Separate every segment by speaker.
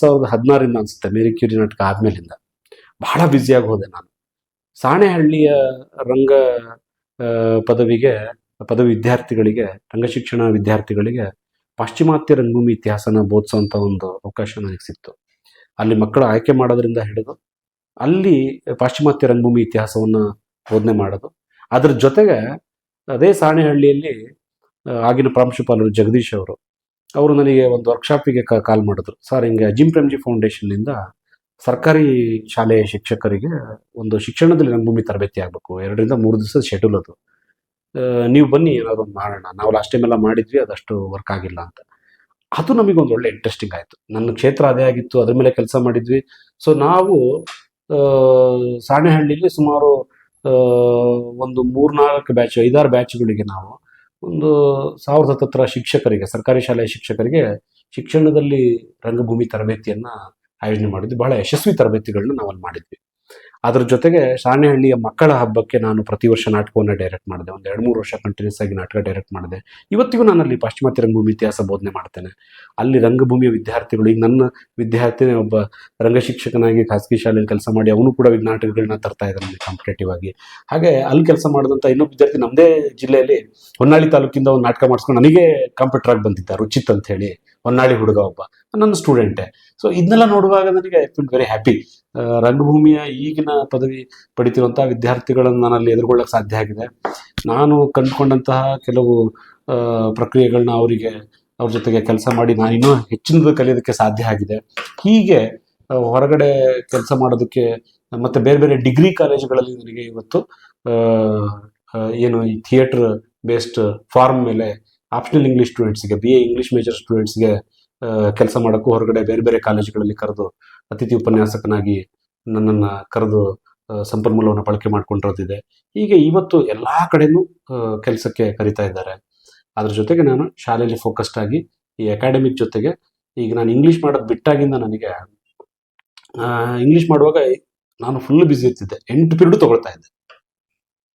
Speaker 1: ಸಾವಿರದ ಹದಿನಾರಿಂದ ಅನ್ಸುತ್ತೆ, Marie Curie ನಾಟಕ ಆದ್ಮೇಲಿಂದ. ಬಹಳ ಬ್ಯುಸಿಯಾಗಿ ಹೋದೆ ನಾನು. ಸಾಣೆಹಳ್ಳಿಯ ರಂಗ ಪದವಿಗೆ, ಪದವಿ ವಿದ್ಯಾರ್ಥಿಗಳಿಗೆ ರಂಗಶಿಕ್ಷಣ ವಿದ್ಯಾರ್ಥಿಗಳಿಗೆ ಪಾಶ್ಚಿಮಾತ್ಯ ರಂಗಭೂಮಿ ಇತಿಹಾಸನ ಬೋಧಿಸುವಂತ ಒಂದು ಅವಕಾಶ ನನಗೆ ಸಿಕ್ತು. ಅಲ್ಲಿ ಮಕ್ಕಳು ಆಯ್ಕೆ ಮಾಡೋದ್ರಿಂದ ಹಿಡಿದು, ಅಲ್ಲಿ ಪಾಶ್ಚಿಮಾತ್ಯ ರಂಗಭೂಮಿ ಇತಿಹಾಸವನ್ನ ಬೋಧನೆ ಮಾಡೋದು. ಅದ್ರ ಜೊತೆಗೆ, ಅದೇ ಸಾಣೆಹಳ್ಳಿಯಲ್ಲಿ ಆಗಿನ ಪ್ರಾಂಶುಪಾಲರು ಜಗದೀಶ್ ಅವರು ಅವರು ನನಗೆ ಒಂದು ವರ್ಕ್ಶಾಪಿಗೆ ಕಾಲ್ ಮಾಡಿದ್ರು. ಸರ್ ಹಿಂಗೆ ಜಿಮ್ ಪ್ರೇಮ್ಜಿ ಫೌಂಡೇಶನ್ನಿಂದ ಸರ್ಕಾರಿ ಶಾಲೆಯ ಶಿಕ್ಷಕರಿಗೆ ಒಂದು ಶಿಕ್ಷಣದಲ್ಲಿ ರಂಗಭೂಮಿ ತರಬೇತಿ ಆಗಬೇಕು. ಎರಡರಿಂದ ಮೂರು ದಿವಸದ ಶೆಡ್ಯೂಲ್ ಅದು. ನೀವು ಬನ್ನಿ, ಏನಾದ್ರು ಮಾಡೋಣ. ನಾವು ಲಾಸ್ಟ್ ಟೈಮ್ ಎಲ್ಲ ಮಾಡಿದ್ವಿ, ಅದಷ್ಟು ವರ್ಕ್ ಆಗಿಲ್ಲ ಅಂತ. ಅದು ನಮಗೆ ಒಂದು ಒಳ್ಳೆ ಇಂಟ್ರೆಸ್ಟಿಂಗ್ ಆಯಿತು. ನನ್ನ ಕ್ಷೇತ್ರ ಅದೇ ಆಗಿತ್ತು, ಅದ್ರ ಮೇಲೆ ಕೆಲಸ ಮಾಡಿದ್ವಿ. ಸೊ ನಾವು ಸಾಣೆಹಳ್ಳಿಲಿ ಸುಮಾರು ಒಂದು ಮೂರ್ನಾಲ್ಕು ಬ್ಯಾಚ್ ಐದಾರು ಬ್ಯಾಚ್ಗಳಿಗೆ ನಾವು ಒಂದು ಸಾವಿರದ ಹತ್ತತ್ರ ಶಿಕ್ಷಕರಿಗೆ, ಸರ್ಕಾರಿ ಶಾಲೆಯ ಶಿಕ್ಷಕರಿಗೆ ಶಿಕ್ಷಣದಲ್ಲಿ ರಂಗಭೂಮಿ ತರಬೇತಿಯನ್ನ ಆಯೋಜನೆ ಮಾಡಿದ್ವಿ ಬಹಳ ಯಶಸ್ವಿ ತರಬೇತಿಗಳನ್ನ ನಾವಲ್ಲಿ ಮಾಡಿದ್ವಿ. ಅದ್ರ ಜೊತೆಗೆ ಸಾಣೆಹಳ್ಳಿಯ ಮಕ್ಕಳ ಹಬ್ಬಕ್ಕೆ ನಾನು ಪ್ರತಿ ವರ್ಷ ನಾಟಕವನ್ನು ಡೈರೆಕ್ಟ್ ಮಾಡಿದೆ. ಒಂದು ಎರಡು ಮೂರು ವರ್ಷ ಕಂಟಿನ್ಯೂಸ್ ಆಗಿ ನಾಟಕ ಡೈರೆಕ್ಟ್ ಮಾಡಿದೆ. ಇವತ್ತಿಗೂ ನಾನು ಅಲ್ಲಿ ಪಾಶ್ಚಿಮಾತ್ಯ ರಂಗಭೂಮಿ ಇತಿಹಾಸ ಬೋಧನೆ ಮಾಡ್ತೇನೆ. ಅಲ್ಲಿ ರಂಗಭೂಮಿಯ ವಿದ್ಯಾರ್ಥಿಗಳು, ಈಗ ನನ್ನ ವಿದ್ಯಾರ್ಥಿನೇ ಒಬ್ಬ ರಂಗ ಶಿಕ್ಷಕನಾಗಿ ಖಾಸಗಿ ಶಾಲೆಯಲ್ಲಿ ಕೆಲಸ ಮಾಡಿ ಅವನು ಕೂಡ ನಾಟಕಗಳನ್ನ ತರ್ತಾ ಇದ್ದಾನೆ ಕಾಂಪಿಟೇಟಿವ್ ಆಗಿ. ಹಾಗೆ ಅಲ್ಲಿ ಕೆಲಸ ಮಾಡಿದಂಥ ಇನ್ನೊಬ್ಬ ವಿದ್ಯಾರ್ಥಿ ನಮ್ಮದೇ ಜಿಲ್ಲೆಯಲ್ಲಿ ಹೊನ್ನಾಳಿ ತಾಲೂಕಿಂದ ಒಂದು ನಾಟಕ ಮಾಡಿಸ್ಕೊಂಡು ನನಗೆ ಕಾಂಪಿಟರ್ ಆಗಿ ಬಂದಿದ್ದ, ರುಚಿತ್ ಅಂತ ಹೇಳಿ ಹೊನ್ನಾಳಿ ಹುಡುಗ ಒಬ್ಬ, ನನ್ನ ಸ್ಟೂಡೆಂಟೆ ಸೊ ಇದನ್ನೆಲ್ಲ ನೋಡುವಾಗ ನನಗೆ ಐ ಫೀಲ್ ವೆರಿ ಹ್ಯಾಪಿ ರಂಗಭೂಮಿಯ ಈಗಿನ ಪದವಿ ಪಡಿತಿರುವಂತಹ ವಿದ್ಯಾರ್ಥಿಗಳನ್ನು ನಾನಲ್ಲಿ ಎದುರುಗೊಳ್ಳಕ್ಕೆ ಸಾಧ್ಯ ಆಗಿದೆ. ನಾನು ಕಂಡುಕೊಂಡಂತಹ ಕೆಲವು ಪ್ರಕ್ರಿಯೆಗಳನ್ನ ಅವರಿಗೆ, ಅವ್ರ ಜೊತೆಗೆ ಕೆಲಸ ಮಾಡಿ ನಾನು ಇನ್ನೂ ಹೆಚ್ಚಿನದು ಕಲಿಯೋದಕ್ಕೆ ಸಾಧ್ಯ ಆಗಿದೆ. ಹೀಗೆ ಹೊರಗಡೆ ಕೆಲಸ ಮಾಡೋದಕ್ಕೆ, ಮತ್ತೆ ಬೇರೆ ಬೇರೆ ಡಿಗ್ರಿ ಕಾಲೇಜುಗಳಲ್ಲಿ ನನಗೆ ಇವತ್ತು ಏನು ಈ ಥಿಯೇಟರ್ ಬೇಸ್ಡ್ ಫಾರ್ಮ್ ಮೇಲೆ ಆಪ್ಷನಲ್ ಇಂಗ್ಲಿಷ್ ಸ್ಟೂಡೆಂಟ್ಸ್ಗೆ ಬಿ ಎ ಇಂಗ್ಲಿಷ್ ಮೇಜರ್ ಸ್ಟೂಡೆಂಟ್ಸ್ಗೆ ಕೆಲಸ ಮಾಡೋಕ್ಕೂ ಹೊರಗಡೆ ಬೇರೆ ಬೇರೆ ಕಾಲೇಜುಗಳಲ್ಲಿ ಕರೆದು ಅತಿಥಿ ಉಪನ್ಯಾಸಕನಾಗಿ ನನ್ನನ್ನು ಕರೆದು ಸಂಪನ್ಮೂಲವನ್ನು ಬಳಕೆ ಮಾಡ್ಕೊಂಡಿರೋದಿದೆ. ಹೀಗೆ ಇವತ್ತು ಎಲ್ಲ ಕಡೆನೂ ಕೆಲಸಕ್ಕೆ ಕರಿತಾ ಇದ್ದಾರೆ. ಅದ್ರ ಜೊತೆಗೆ ನಾನು ಶಾಲೆಯಲ್ಲಿ ಫೋಕಸ್ಡ್ ಆಗಿ ಈ ಅಕಾಡೆಮಿಕ್ ಜೊತೆಗೆ ಈಗ ನಾನು ಇಂಗ್ಲೀಷ್ ಮಾಡೋದು ಬಿಟ್ಟಾಗಿಂದ ನನಗೆ ಇಂಗ್ಲೀಷ್ ಮಾಡುವಾಗ ನಾನು ಫುಲ್ ಬ್ಯುಸಿ ಇರ್ತಿದ್ದೆ. ಎಂಟು ಪಿರಿಯಡ್ ತಗೊಳ್ತಾ ಇದ್ದೆ.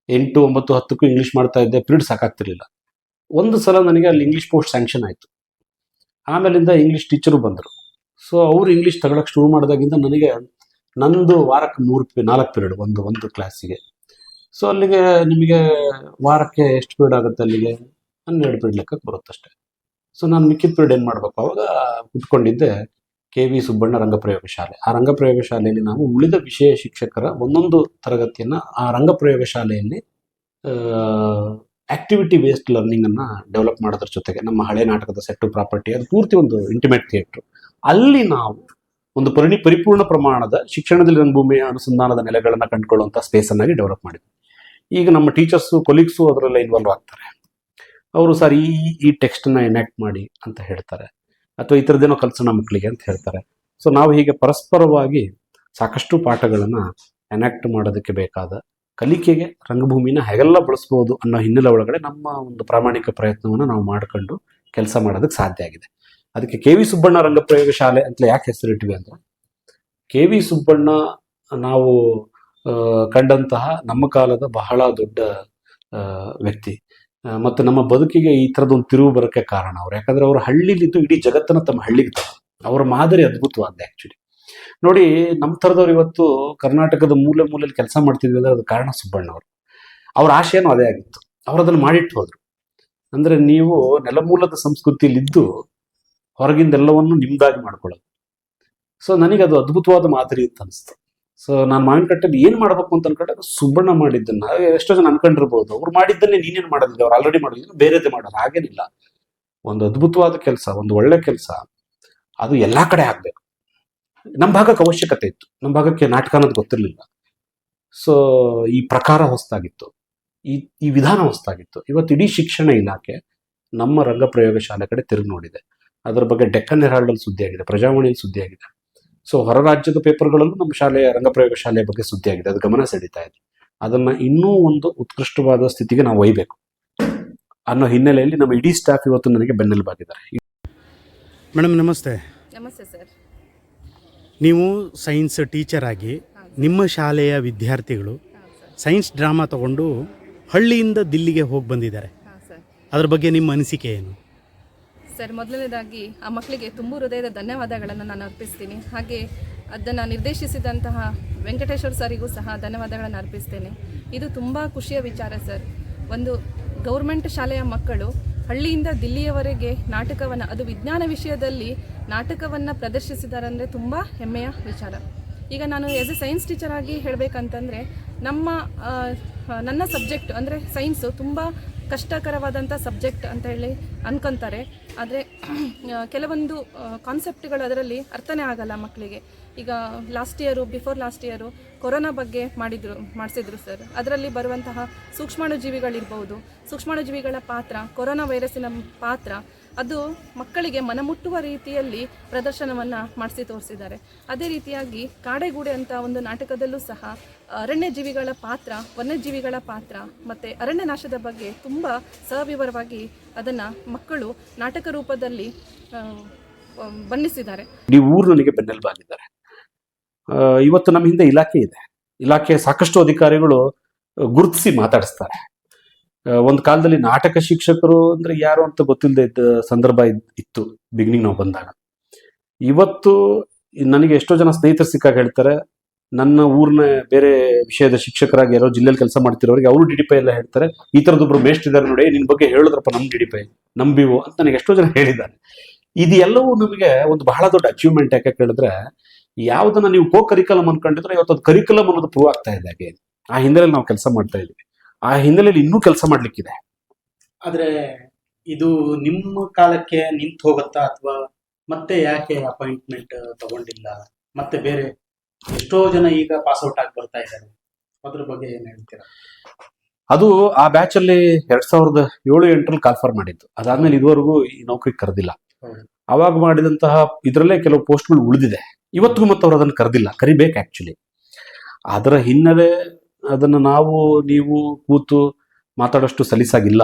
Speaker 1: ಎಂಟು ಒಂಬತ್ತು ಹತ್ತಕ್ಕೂ ಇಂಗ್ಲೀಷ್ ಮಾಡ್ತಾ ಇದ್ದೆ. ಪಿರಿಯಡ್ ಸಾಕಾಗ್ತಿರ್ಲಿಲ್ಲ. ಒಂದು ಸಲ ನನಗೆ ಅಲ್ಲಿ ಇಂಗ್ಲೀಷ್ ಪೋಸ್ಟ್ ಸ್ಯಾಂಕ್ಷನ್ ಆಯಿತು. ಆಮೇಲಿಂದ ಇಂಗ್ಲೀಷ್ ಟೀಚರು ಬಂದರು. ಸೊ ಅವರು ಇಂಗ್ಲೀಷ್ ತಗೊಳಕ್ಕೆ ಶುರು ಮಾಡಿದಾಗಿಂದ ನನಗೆ ನಂದು ವಾರಕ್ಕೆ ಮೂರು ಪಿ, ನಾಲ್ಕು ಪಿರಿಯಡ್ ಒಂದು ಒಂದು ಕ್ಲಾಸಿಗೆ ಸೊ ಅಲ್ಲಿಗೆ ನಿಮಗೆ ವಾರಕ್ಕೆ ಎಷ್ಟು ಪೀರಿಯಡ್ ಆಗುತ್ತೆ ಅಲ್ಲಿಗೆ? ಹನ್ನೆರಡು ಪೀರಿಯಡ್ ಲೆಕ್ಕಕ್ಕೆ ಬರುತ್ತಷ್ಟೇ ಸೊ ನಾನು ಮಿಕ್ಕಿದ ಪೀರಿಯಡ್ ಏನು ಮಾಡಬೇಕು? ಅವಾಗ ಕುತ್ಕೊಂಡಿದ್ದೆ ಕೆ ವಿ ಸುಬ್ಬಣ್ಣ ರಂಗಪ್ರಯೋಗ ಶಾಲೆ. ಆ ರಂಗಪ್ರಯೋಗ ಶಾಲೆಯಲ್ಲಿ ನಾವು ಉಳಿದ ವಿಷಯ ಶಿಕ್ಷಕರ ಒಂದೊಂದು ತರಗತಿಯನ್ನು ಆ ರಂಗಪ್ರಯೋಗ ಶಾಲೆಯಲ್ಲಿ ಆಕ್ಟಿವಿಟಿ ಬೇಸ್ಡ್ ಲರ್ನಿಂಗನ್ನು ಡೆವಲಪ್ ಮಾಡೋದ್ರ ಜೊತೆಗೆ ನಮ್ಮ ಹಳೆ ನಾಟಕದ ಸೆಟ್ಟು ಪ್ರಾಪರ್ಟಿ ಅದು ಪೂರ್ತಿ ಒಂದು ಇಂಟಿಮೇಟ್ ಥಿಯೇಟ್ರು ಅಲ್ಲಿ ನಾವು ಒಂದು ಪರಿಣಿ, ಪರಿಪೂರ್ಣ ಪ್ರಮಾಣದ ಶಿಕ್ಷಣದಲ್ಲಿ ರಂಗಭೂಮಿಯ ಅನುಸಂಧಾನದ ನೆಲೆಗಳನ್ನು ಕಂಡುಕೊಳ್ಳುವಂಥ ಸ್ಪೇಸ್ ಅನ್ನಾಗಿ ಡೆವಲಪ್ ಮಾಡಿದ್ವಿ ಈಗ ನಮ್ಮ ಟೀಚರ್ಸು ಕೊಲೀಗ್ಸು ಅದರಲ್ಲ ಇನ್ವಾಲ್ವ್ ಆಗ್ತಾರೆ. ಅವರು ಸರ್ ಈ ಈ ಟೆಕ್ಸ್ಟನ್ನ ಎನ್ಯಾಕ್ಟ್ ಮಾಡಿ ಅಂತ ಹೇಳ್ತಾರೆ. ಅಥವಾ ಈ ಥರದ್ದೇನೋ ಕಲಿಸೋಣ ಮಕ್ಕಳಿಗೆ ಅಂತ ಹೇಳ್ತಾರೆ. ಸೊ ನಾವು ಹೀಗೆ ಪರಸ್ಪರವಾಗಿ ಸಾಕಷ್ಟು ಪಾಠಗಳನ್ನು ಎನಾಕ್ಟ್ ಮಾಡೋದಕ್ಕೆ ಬೇಕಾದ ಕಲಿಕೆಗೆ ರಂಗಭೂಮಿನ ಹೇಗೆಲ್ಲ ಬಳಸ್ಬೋದು ಅನ್ನೋ ಹಿನ್ನೆಲೆ ಒಳಗಡೆ ನಮ್ಮ ಒಂದು ಪ್ರಾಮಾಣಿಕ ಪ್ರಯತ್ನವನ್ನು ನಾವು ಮಾಡ್ಕೊಂಡು ಕೆಲಸ ಮಾಡೋದಕ್ಕೆ ಸಾಧ್ಯ ಆಗಿದೆ. ಅದಕ್ಕೆ ಕೆ ವಿ ಸುಬ್ಬಣ್ಣ ರಂಗಪ್ರಯೋಗ ಶಾಲೆ ಅಂತಲೇ ಯಾಕೆ ಹೆಸರಿಟ್ವಿ ಅಂದರೆ, ಕೆ ವಿ ಸುಬ್ಬಣ್ಣ ನಾವು ಕಂಡಂತಹ ನಮ್ಮ ಕಾಲದ ಬಹಳ ದೊಡ್ಡ ವ್ಯಕ್ತಿ. ಮತ್ತು ನಮ್ಮ ಬದುಕಿಗೆ ಈ ಥರದೊಂದು ತಿರುವು ಬರೋಕ್ಕೆ ಕಾರಣ ಅವರು. ಯಾಕಂದ್ರೆ ಅವರು ಹಳ್ಳಿಲಿದ್ದು ಇಡೀ ಜಗತ್ತನ್ನು ತಮ್ಮ ಹಳ್ಳಿಗೆ ತರ ಅವರ ಮಾದರಿ ಅದ್ಭುತವಾದ ಆಕ್ಚುಲಿ ನೋಡಿ ನಮ್ಮ ಥರದವ್ರು ಇವತ್ತು ಕರ್ನಾಟಕದ ಮೂಲೆ ಮೂಲೆಯಲ್ಲಿ ಕೆಲಸ ಮಾಡ್ತಿದ್ವಿ ಅಂದ್ರೆ ಅದು ಕಾರಣ ಸುಬ್ಬಣ್ಣ ಅವರು ಅವ್ರ ಆಶಯನೂ ಅದೇ ಆಗಿತ್ತು. ಅವ್ರು ಅದನ್ನು ಮಾಡಿಟ್ಟು ಹೋದರು. ಅಂದ್ರೆ ನೀವು ನೆಲಮೂಲದ ಸಂಸ್ಕೃತಿಯಲ್ಲಿದ್ದು ಹೊರಗಿಂದೆಲ್ಲವನ್ನು ನಿಮ್ದಾಗಿ ಮಾಡ್ಕೊಳ್ಳೋದು. ಸೊ ನನಗೆ ಅದು ಅದ್ಭುತವಾದ ಮಾದರಿ ಅಂತ ಅನಿಸ್ತು. ಸೊ ನಾನು ಮಾವಿನಕಟ್ಟೆಲಿ ಏನು ಮಾಡಬೇಕು ಅಂತ ಅನ್ಕೊಂಡಾಗ ಸುಬ್ಬಣ್ಣ ಮಾಡಿದ್ದನ್ನ. ಎಷ್ಟೋ ಜನ ಅನ್ಕೊಂಡಿರ್ಬೋದು. ಅವ್ರು ಮಾಡಿದ್ದನ್ನೇ ನೀನೇನು ಮಾಡೋದಿಲ್ಲ. ಅವ್ರು ಆಲ್ರೆಡಿ ಮಾಡೋದಿಲ್ಲ ಬೇರೆದೇ ಮಾಡೋದು ಹಾಗೇನಿಲ್ಲ. ಒಂದು ಅದ್ಭುತವಾದ ಕೆಲಸ, ಒಂದು ಒಳ್ಳೆ ಕೆಲಸ. ಅದು ಎಲ್ಲ ಕಡೆ ಆಗ್ಬೇಕು. ನಮ್ಮ ಭಾಗಕ್ಕೆ ಅವಶ್ಯಕತೆ ಇತ್ತು. ನಮ್ಮ ಭಾಗಕ್ಕೆ ನಾಟಕ ಅನ್ನೋದು ಗೊತ್ತಿರಲಿಲ್ಲ. ಸೊ ಈ ಪ್ರಕಾರ ಹೊಸ್ತಾಗಿತ್ತು. ಈ ಈ ವಿಧಾನ ಹೊಸ್ತಾಗಿತ್ತು. ಇವತ್ತು ಇಡೀ ಶಿಕ್ಷಣ ಇಲಾಖೆ ನಮ್ಮ ರಂಗ ಪ್ರಯೋಗ ಶಾಲೆ ಕಡೆ ತಿರುಗಿ ನೋಡಿದೆ. ಅದರ ಬಗ್ಗೆ ಡೆಕ್ಕನ್ ಹೆರಾಲ್ಡಲ್ಲಿ ಸುದ್ದಿ ಆಗಿದೆ ಪ್ರಜಾವಾಣಿಯಲ್ಲಿ ಸುದ್ದಿ ಆಗಿದೆ. ಸೊ ಹೊರ ರಾಜ್ಯದ ಪೇಪರ್ಗಳಲ್ಲೂ ನಮ್ಮ ಶಾಲೆಯ ರಂಗಪ್ರಯೋಗ ಶಾಲೆಯ ಬಗ್ಗೆ ಸುದ್ದಿ ಆಗಿದೆ. ಅದು ಗಮನ ಸೆಳೀತಾ ಇದೆ. ಅದನ್ನ ಇನ್ನೂ ಒಂದು ಉತ್ಕೃಷ್ಟವಾದ ಸ್ಥಿತಿಗೆ ನಾವು ಒಯ್ಬೇಕು. ಅನ್ನೋ ಹಿನ್ನೆಲೆಯಲ್ಲಿ ನಮ್ಮ ಇಡೀ ಸ್ಟಾಫ್ ಇವತ್ತು ನನಗೆ ಬೆನ್ನೆಲುಬಾಗಿದ್ದಾರೆ.
Speaker 2: ಮೇಡಮ್ ನಮಸ್ತೆ.
Speaker 3: ನಮಸ್ತೆ ಸರ್
Speaker 2: ನೀವು ಸೈನ್ಸ್ ಟೀಚರ್ ಆಗಿ ನಿಮ್ಮ ಶಾಲೆಯ ವಿದ್ಯಾರ್ಥಿಗಳು ಸೈನ್ಸ್ ಡ್ರಾಮಾ ತಗೊಂಡು ಹಳ್ಳಿಯಿಂದ ದಿಲ್ಲಿಗೆ ಹೋಗಿ ಬಂದಿದ್ದಾರೆ. ಅದ್ರ ಬಗ್ಗೆ ನಿಮ್ಮ ಅನಿಸಿಕೆ ಏನು?
Speaker 3: ಸರ್ ಮೊದಲನೇದಾಗಿ ಆ ಮಕ್ಕಳಿಗೆ ತುಂಬ ಹೃದಯದ ಧನ್ಯವಾದಗಳನ್ನು ನಾನು ಅರ್ಪಿಸ್ತೀನಿ. ಹಾಗೆ ಅದನ್ನು ನಿರ್ದೇಶಿಸಿದಂತಹ ವೆಂಕಟೇಶ್ವರ ಸರಿಗೂ ಸಹ ಧನ್ಯವಾದಗಳನ್ನು ಅರ್ಪಿಸ್ತೇನೆ. ಇದು ತುಂಬ ಖುಷಿಯ ವಿಚಾರ ಸರ್ ಒಂದು ಗೌರ್ಮೆಂಟ್ ಶಾಲೆಯ ಮಕ್ಕಳು ಹಳ್ಳಿಯಿಂದ ದಿಲ್ಲಿಯವರೆಗೆ ನಾಟಕವನ್ನು ಅದು ವಿಜ್ಞಾನ ವಿಷಯದಲ್ಲಿ ನಾಟಕವನ್ನು ಪ್ರದರ್ಶಿಸಿದ್ದಾರೆ ಅಂದರೆ ತುಂಬ ಹೆಮ್ಮೆಯ ವಿಚಾರ. ಈಗ ನಾನು ಆ್ಯಸ್ ಎ ಸೈನ್ಸ್ ಟೀಚರ್ ಆಗಿ ಹೇಳಬೇಕಂತಂದರೆ ನಮ್ಮ ನನ್ನ ಸಬ್ಜೆಕ್ಟ್ ಅಂದರೆ ಸೈನ್ಸು ತುಂಬ ಕಷ್ಟಕರವಾದಂಥ ಸಬ್ಜೆಕ್ಟ್ ಅಂತ ಹೇಳಿ ಅನ್ಕೊಂತಾರೆ. ಆದರೆ ಕೆಲವೊಂದು ಕಾನ್ಸೆಪ್ಟ್ಗಳು ಅದರಲ್ಲಿ ಅರ್ಥನೇ ಆಗಲ್ಲ ಮಕ್ಕಳಿಗೆ ಈಗ last year before last year corona ಬಗ್ಗೆ ಮಾಡಿದ್ರು, ಮಾಡಿಸಿದ್ರು ಸರ್ ಅದರಲ್ಲಿ ಬರುವಂತಹ ಸೂಕ್ಷ್ಮಾಣುಜೀವಿಗಳಿರ್ಬೋದು. ಸೂಕ್ಷ್ಮಾಣುಜೀವಿಗಳ ಪಾತ್ರ, ಕೊರೋನಾ ವೈರಸ್ಸಿನ ಪಾತ್ರ ಅದು ಮಕ್ಕಳಿಗೆ ಮನಮುಟ್ಟುವ ರೀತಿಯಲ್ಲಿ ಪ್ರದರ್ಶನವನ್ನು ಮಾಡಿಸಿ ತೋರಿಸಿದ್ದಾರೆ. ಅದೇ ರೀತಿಯಾಗಿ ಕಾಡೆಗೂಡೆ ಅಂತ ಒಂದು ನಾಟಕದಲ್ಲೂ ಸಹ ಅರಣ್ಯ ಜೀವಿಗಳ ಪಾತ್ರ, ವನ್ಯಜೀವಿಗಳ ಪಾತ್ರ ಮತ್ತು ಅರಣ್ಯ ನಾಶದ ಬಗ್ಗೆ ತುಂಬ ಸವಿವರವಾಗಿ ಅದನ್ನು ಮಕ್ಕಳು ನಾಟಕ ರೂಪದಲ್ಲಿ ಬಣ್ಣಿಸಿದ್ದಾರೆ.
Speaker 1: ಇಡೀ ಊರು ನನಗೆ ಬೆನ್ನೆಲುಬಾಗಿದ್ದಾರೆ ಇವತ್ತು ನಮ್ಮ ಹಿಂದೆ ಇಲಾಖೆ ಇದೆ. ಇಲಾಖೆ ಸಾಕಷ್ಟು ಅಧಿಕಾರಿಗಳು ಗುರುತಿಸಿ ಮಾತಾಡಿಸ್ತಾರೆ. ಒಂದು ಕಾಲದಲ್ಲಿ ನಾಟಕ ಶಿಕ್ಷಕರು ಅಂದ್ರೆ ಯಾರು ಅಂತ ಗೊತ್ತಿಲ್ಲದೆ ಇದ್ದ ಸಂದರ್ಭ ಇತ್ತು ಬಿಗಿನಿಂಗ್ ನಾವು ಬಂದಾಗ. ಇವತ್ತು ನನಗೆ ಎಷ್ಟೋ ಜನ ಸ್ನೇಹಿತರು ಸಿಕ್ಕಾಗ ಹೇಳ್ತಾರೆ, ನನ್ನ ಊರಿನ ಬೇರೆ ವಿಷಯದ ಶಿಕ್ಷಕರಾಗಿ ಯಾರೋ ಜಿಲ್ಲೆಯಲ್ಲಿ ಕೆಲಸ ಮಾಡ್ತಿರೋರಿಗೆ ಅವರು ಡಿ ಡಿ ಎಲ್ಲ ಹೇಳ್ತಾರೆ, ಈ ಥರದೊಬ್ರು ಮೇಸ್ಟ್ ಇದ್ದಾರೆ ನೋಡಿ, ನಿನ್ ಬಗ್ಗೆ ಹೇಳಿದ್ರಪ್ಪ ನಮ್ ಡಿಡಿಪೈ ನಂಬಿವು ಅಂತ ನನಗೆ ಎಷ್ಟೋ ಜನ ಹೇಳಿದ್ದಾರೆ. ಇದೆಲ್ಲವೂ ನಮಗೆ ಒಂದು ಬಹಳ ದೊಡ್ಡ ಅಚೀವ್ಮೆಂಟ್ ಯಾಕೆ ಕೇಳಿದ್ರೆ, ಯಾವ್ದನ್ನ ನೀವು ಕೋ ಕರಿಕುಲಮ್ ಅನ್ಕೊಂಡಿದ್ರೆ ಇವತ್ತು ಅದು ಕರಿಕುಲಮ್ ಅನ್ನೋದು ಪ್ರೂವ್ ಆಗ್ತಾ ಇದೆ ಹಾಗೆ. ಆ ಹಿನ್ನೆಲೆಯಲ್ಲಿ ನಾವು ಕೆಲಸ ಮಾಡ್ತಾ ಇದ್ವಿ. ಆ ಹಿನ್ನೆಲೆಯಲ್ಲಿ ಇನ್ನೂ ಕೆಲಸ ಮಾಡ್ಲಿಕ್ಕಿದೆ.
Speaker 2: ಆದ್ರೆ ಇದು ನಿಮ್ಮ ಕಾಲಕ್ಕೆ ನಿಂತು ಹೋಗುತ್ತಾ ಅಥವಾ ಮತ್ತೆ ಯಾಕೆ ಅಪಾಯಿಂಟ್ಮೆಂಟ್ ತಗೊಂಡಿಲ್ಲ? ಮತ್ತೆ ಬೇರೆ ಎಷ್ಟೋ ಜನ ಈಗ ಪಾಸ್ ಔಟ್ ಆಗಿ ಬರ್ತಾ ಇದ್ದಾರೆ. ಅದ್ರ ಬಗ್ಗೆ ಏನ್ ಹೇಳ್ತೀರಾ?
Speaker 1: ಅದು ಆ ಬ್ಯಾಚ್ ಅಲ್ಲಿ ಎರಡ್ ಸಾವಿರದ ಏಳು ಎಂಟರಲ್ಲಿ ಕಾಲ್ಫರ್ ಮಾಡಿದ್ದು. ಅದಾದ್ಮೇಲೆ ಇದುವರೆಗೂ ಈ ನೌಕರಿ ಕರೆದಿಲ್ಲ. ಅವಾಗ ಮಾಡಿದಂತಹ ಇದರಲ್ಲೇ ಕೆಲವು ಪೋಸ್ಟ್ಗಳು ಉಳಿದಿದೆ. ಇವತ್ತಿಗೂ ಮತ್ತೆ ಅವ್ರು ಅದನ್ನು ಕರೆದಿಲ್ಲ. ಕರಿಬೇಕು ಆಕ್ಚುಲಿ ಅದರ ಹಿನ್ನೆಲೆ ಅದನ್ನು ನಾವು, ನೀವು ಕೂತು ಮಾತಾಡೋಷ್ಟು ಸಲೀಸಾಗಿಲ್ಲ.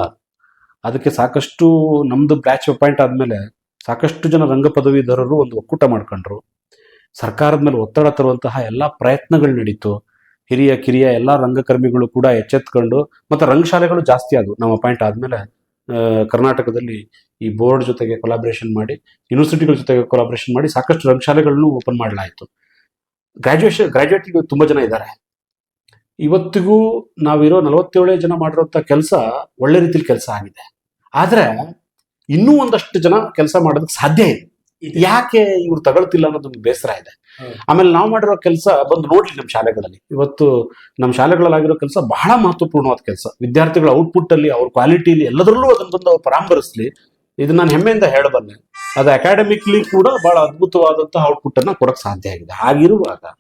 Speaker 1: ಅದಕ್ಕೆ ಸಾಕಷ್ಟು ನಮ್ಮದು ಬ್ಯಾಚ್ ಅಪಾಯಿಂಟ್ ಆದಮೇಲೆ ಸಾಕಷ್ಟು ಜನ ರಂಗ ಪದವೀಧರರು ಒಂದು ಒಕ್ಕೂಟ ಮಾಡ್ಕೊಂಡ್ರು. ಸರ್ಕಾರದ ಮೇಲೆ ಒತ್ತಡ ತರುವಂತಹ ಎಲ್ಲ ಪ್ರಯತ್ನಗಳು ನಡೀತು. ಹಿರಿಯ, ಕಿರಿಯ ಎಲ್ಲ ರಂಗಕರ್ಮಿಗಳು ಕೂಡ ಎಚ್ಚೆತ್ಕೊಂಡು ಮತ್ತು ರಂಗಶಾಲೆಗಳು ಜಾಸ್ತಿ ಆದವು ನಾವು ಅಪಾಯಿಂಟ್ ಆದಮೇಲೆ ಕರ್ನಾಟಕದಲ್ಲಿ ಈ ಬೋರ್ಡ್ ಜೊತೆಗೆ ಕೊಲಾಬ್ರೇಷನ್ ಮಾಡಿ ಯೂನಿವರ್ಸಿಟಿಗಳ ಜೊತೆಗೆ ಕೊಲಾಬ್ರೇಷನ್ ಮಾಡಿ ಸಾಕಷ್ಟು ರಂಗಶಾಲೆಗಳನ್ನು ಓಪನ್ ಮಾಡಲಾಯಿತು. ಗ್ರಾಜುಯೇಷನ್ ಗ್ರಾಜುಯೇಟ್ ತುಂಬ ಜನ ಇದ್ದಾರೆ. ಇವತ್ತಿಗೂ ನಾವಿರೋ ನಲವತ್ತೇಳೇ ಜನ ಮಾಡಿರೋಂಥ ಕೆಲಸ ಒಳ್ಳೆ ರೀತಿಲಿ ಕೆಲಸ ಆಗಿದೆ. ಆದ್ರೆ ಇನ್ನೂ ಒಂದಷ್ಟು ಜನ ಕೆಲಸ ಮಾಡೋದಕ್ಕೆ ಸಾಧ್ಯ ಇದೆ. ಯಾಕೆ ಇವ್ರು ತಗೊಳ್ತಿಲ್ಲ ಅನ್ನೋದು ನಮ್ಗೆ ಬೇಸರ ಇದೆ. ಆಮೇಲೆ ನಾವು ಮಾಡಿರೋ ಕೆಲಸ ಬಂದು ನೋಡ್ಲಿ ನಮ್ಮ ಶಾಲೆಗಳಲ್ಲಿ. ಇವತ್ತು ನಮ್ಮ ಶಾಲೆಗಳಲ್ಲಾಗಿರೋ ಕೆಲಸ ಬಹಳ ಮಹತ್ವಪೂರ್ಣವಾದ ಕೆಲಸ. ವಿದ್ಯಾರ್ಥಿಗಳ ಔಟ್ಪುಟ್ ಅಲ್ಲಿ ಅವ್ರ ಕ್ವಾಲಿಟಿಲಿ ಎಲ್ಲದರಲ್ಲೂ ಅದನ್ನ ಬಂದು ಅವ್ರು ಪರಾಂಬರಿಸ್ಲಿ. ಇದು ನಾನು ಹೆಮ್ಮೆಯಿಂದ ಹೇಳಬಲ್ಲೆ. ಅದು ಅಕಾಡೆಮಿಕ್ಲಿ ಕೂಡ ಬಹಳ ಅದ್ಭುತವಾದಂತಹ ಔಟ್ಪುಟ್ ಅನ್ನ ಕೊಡಕ್ ಸಾಧ್ಯ ಆಗಿದೆ. ಹಾಗಿರುವಾಗ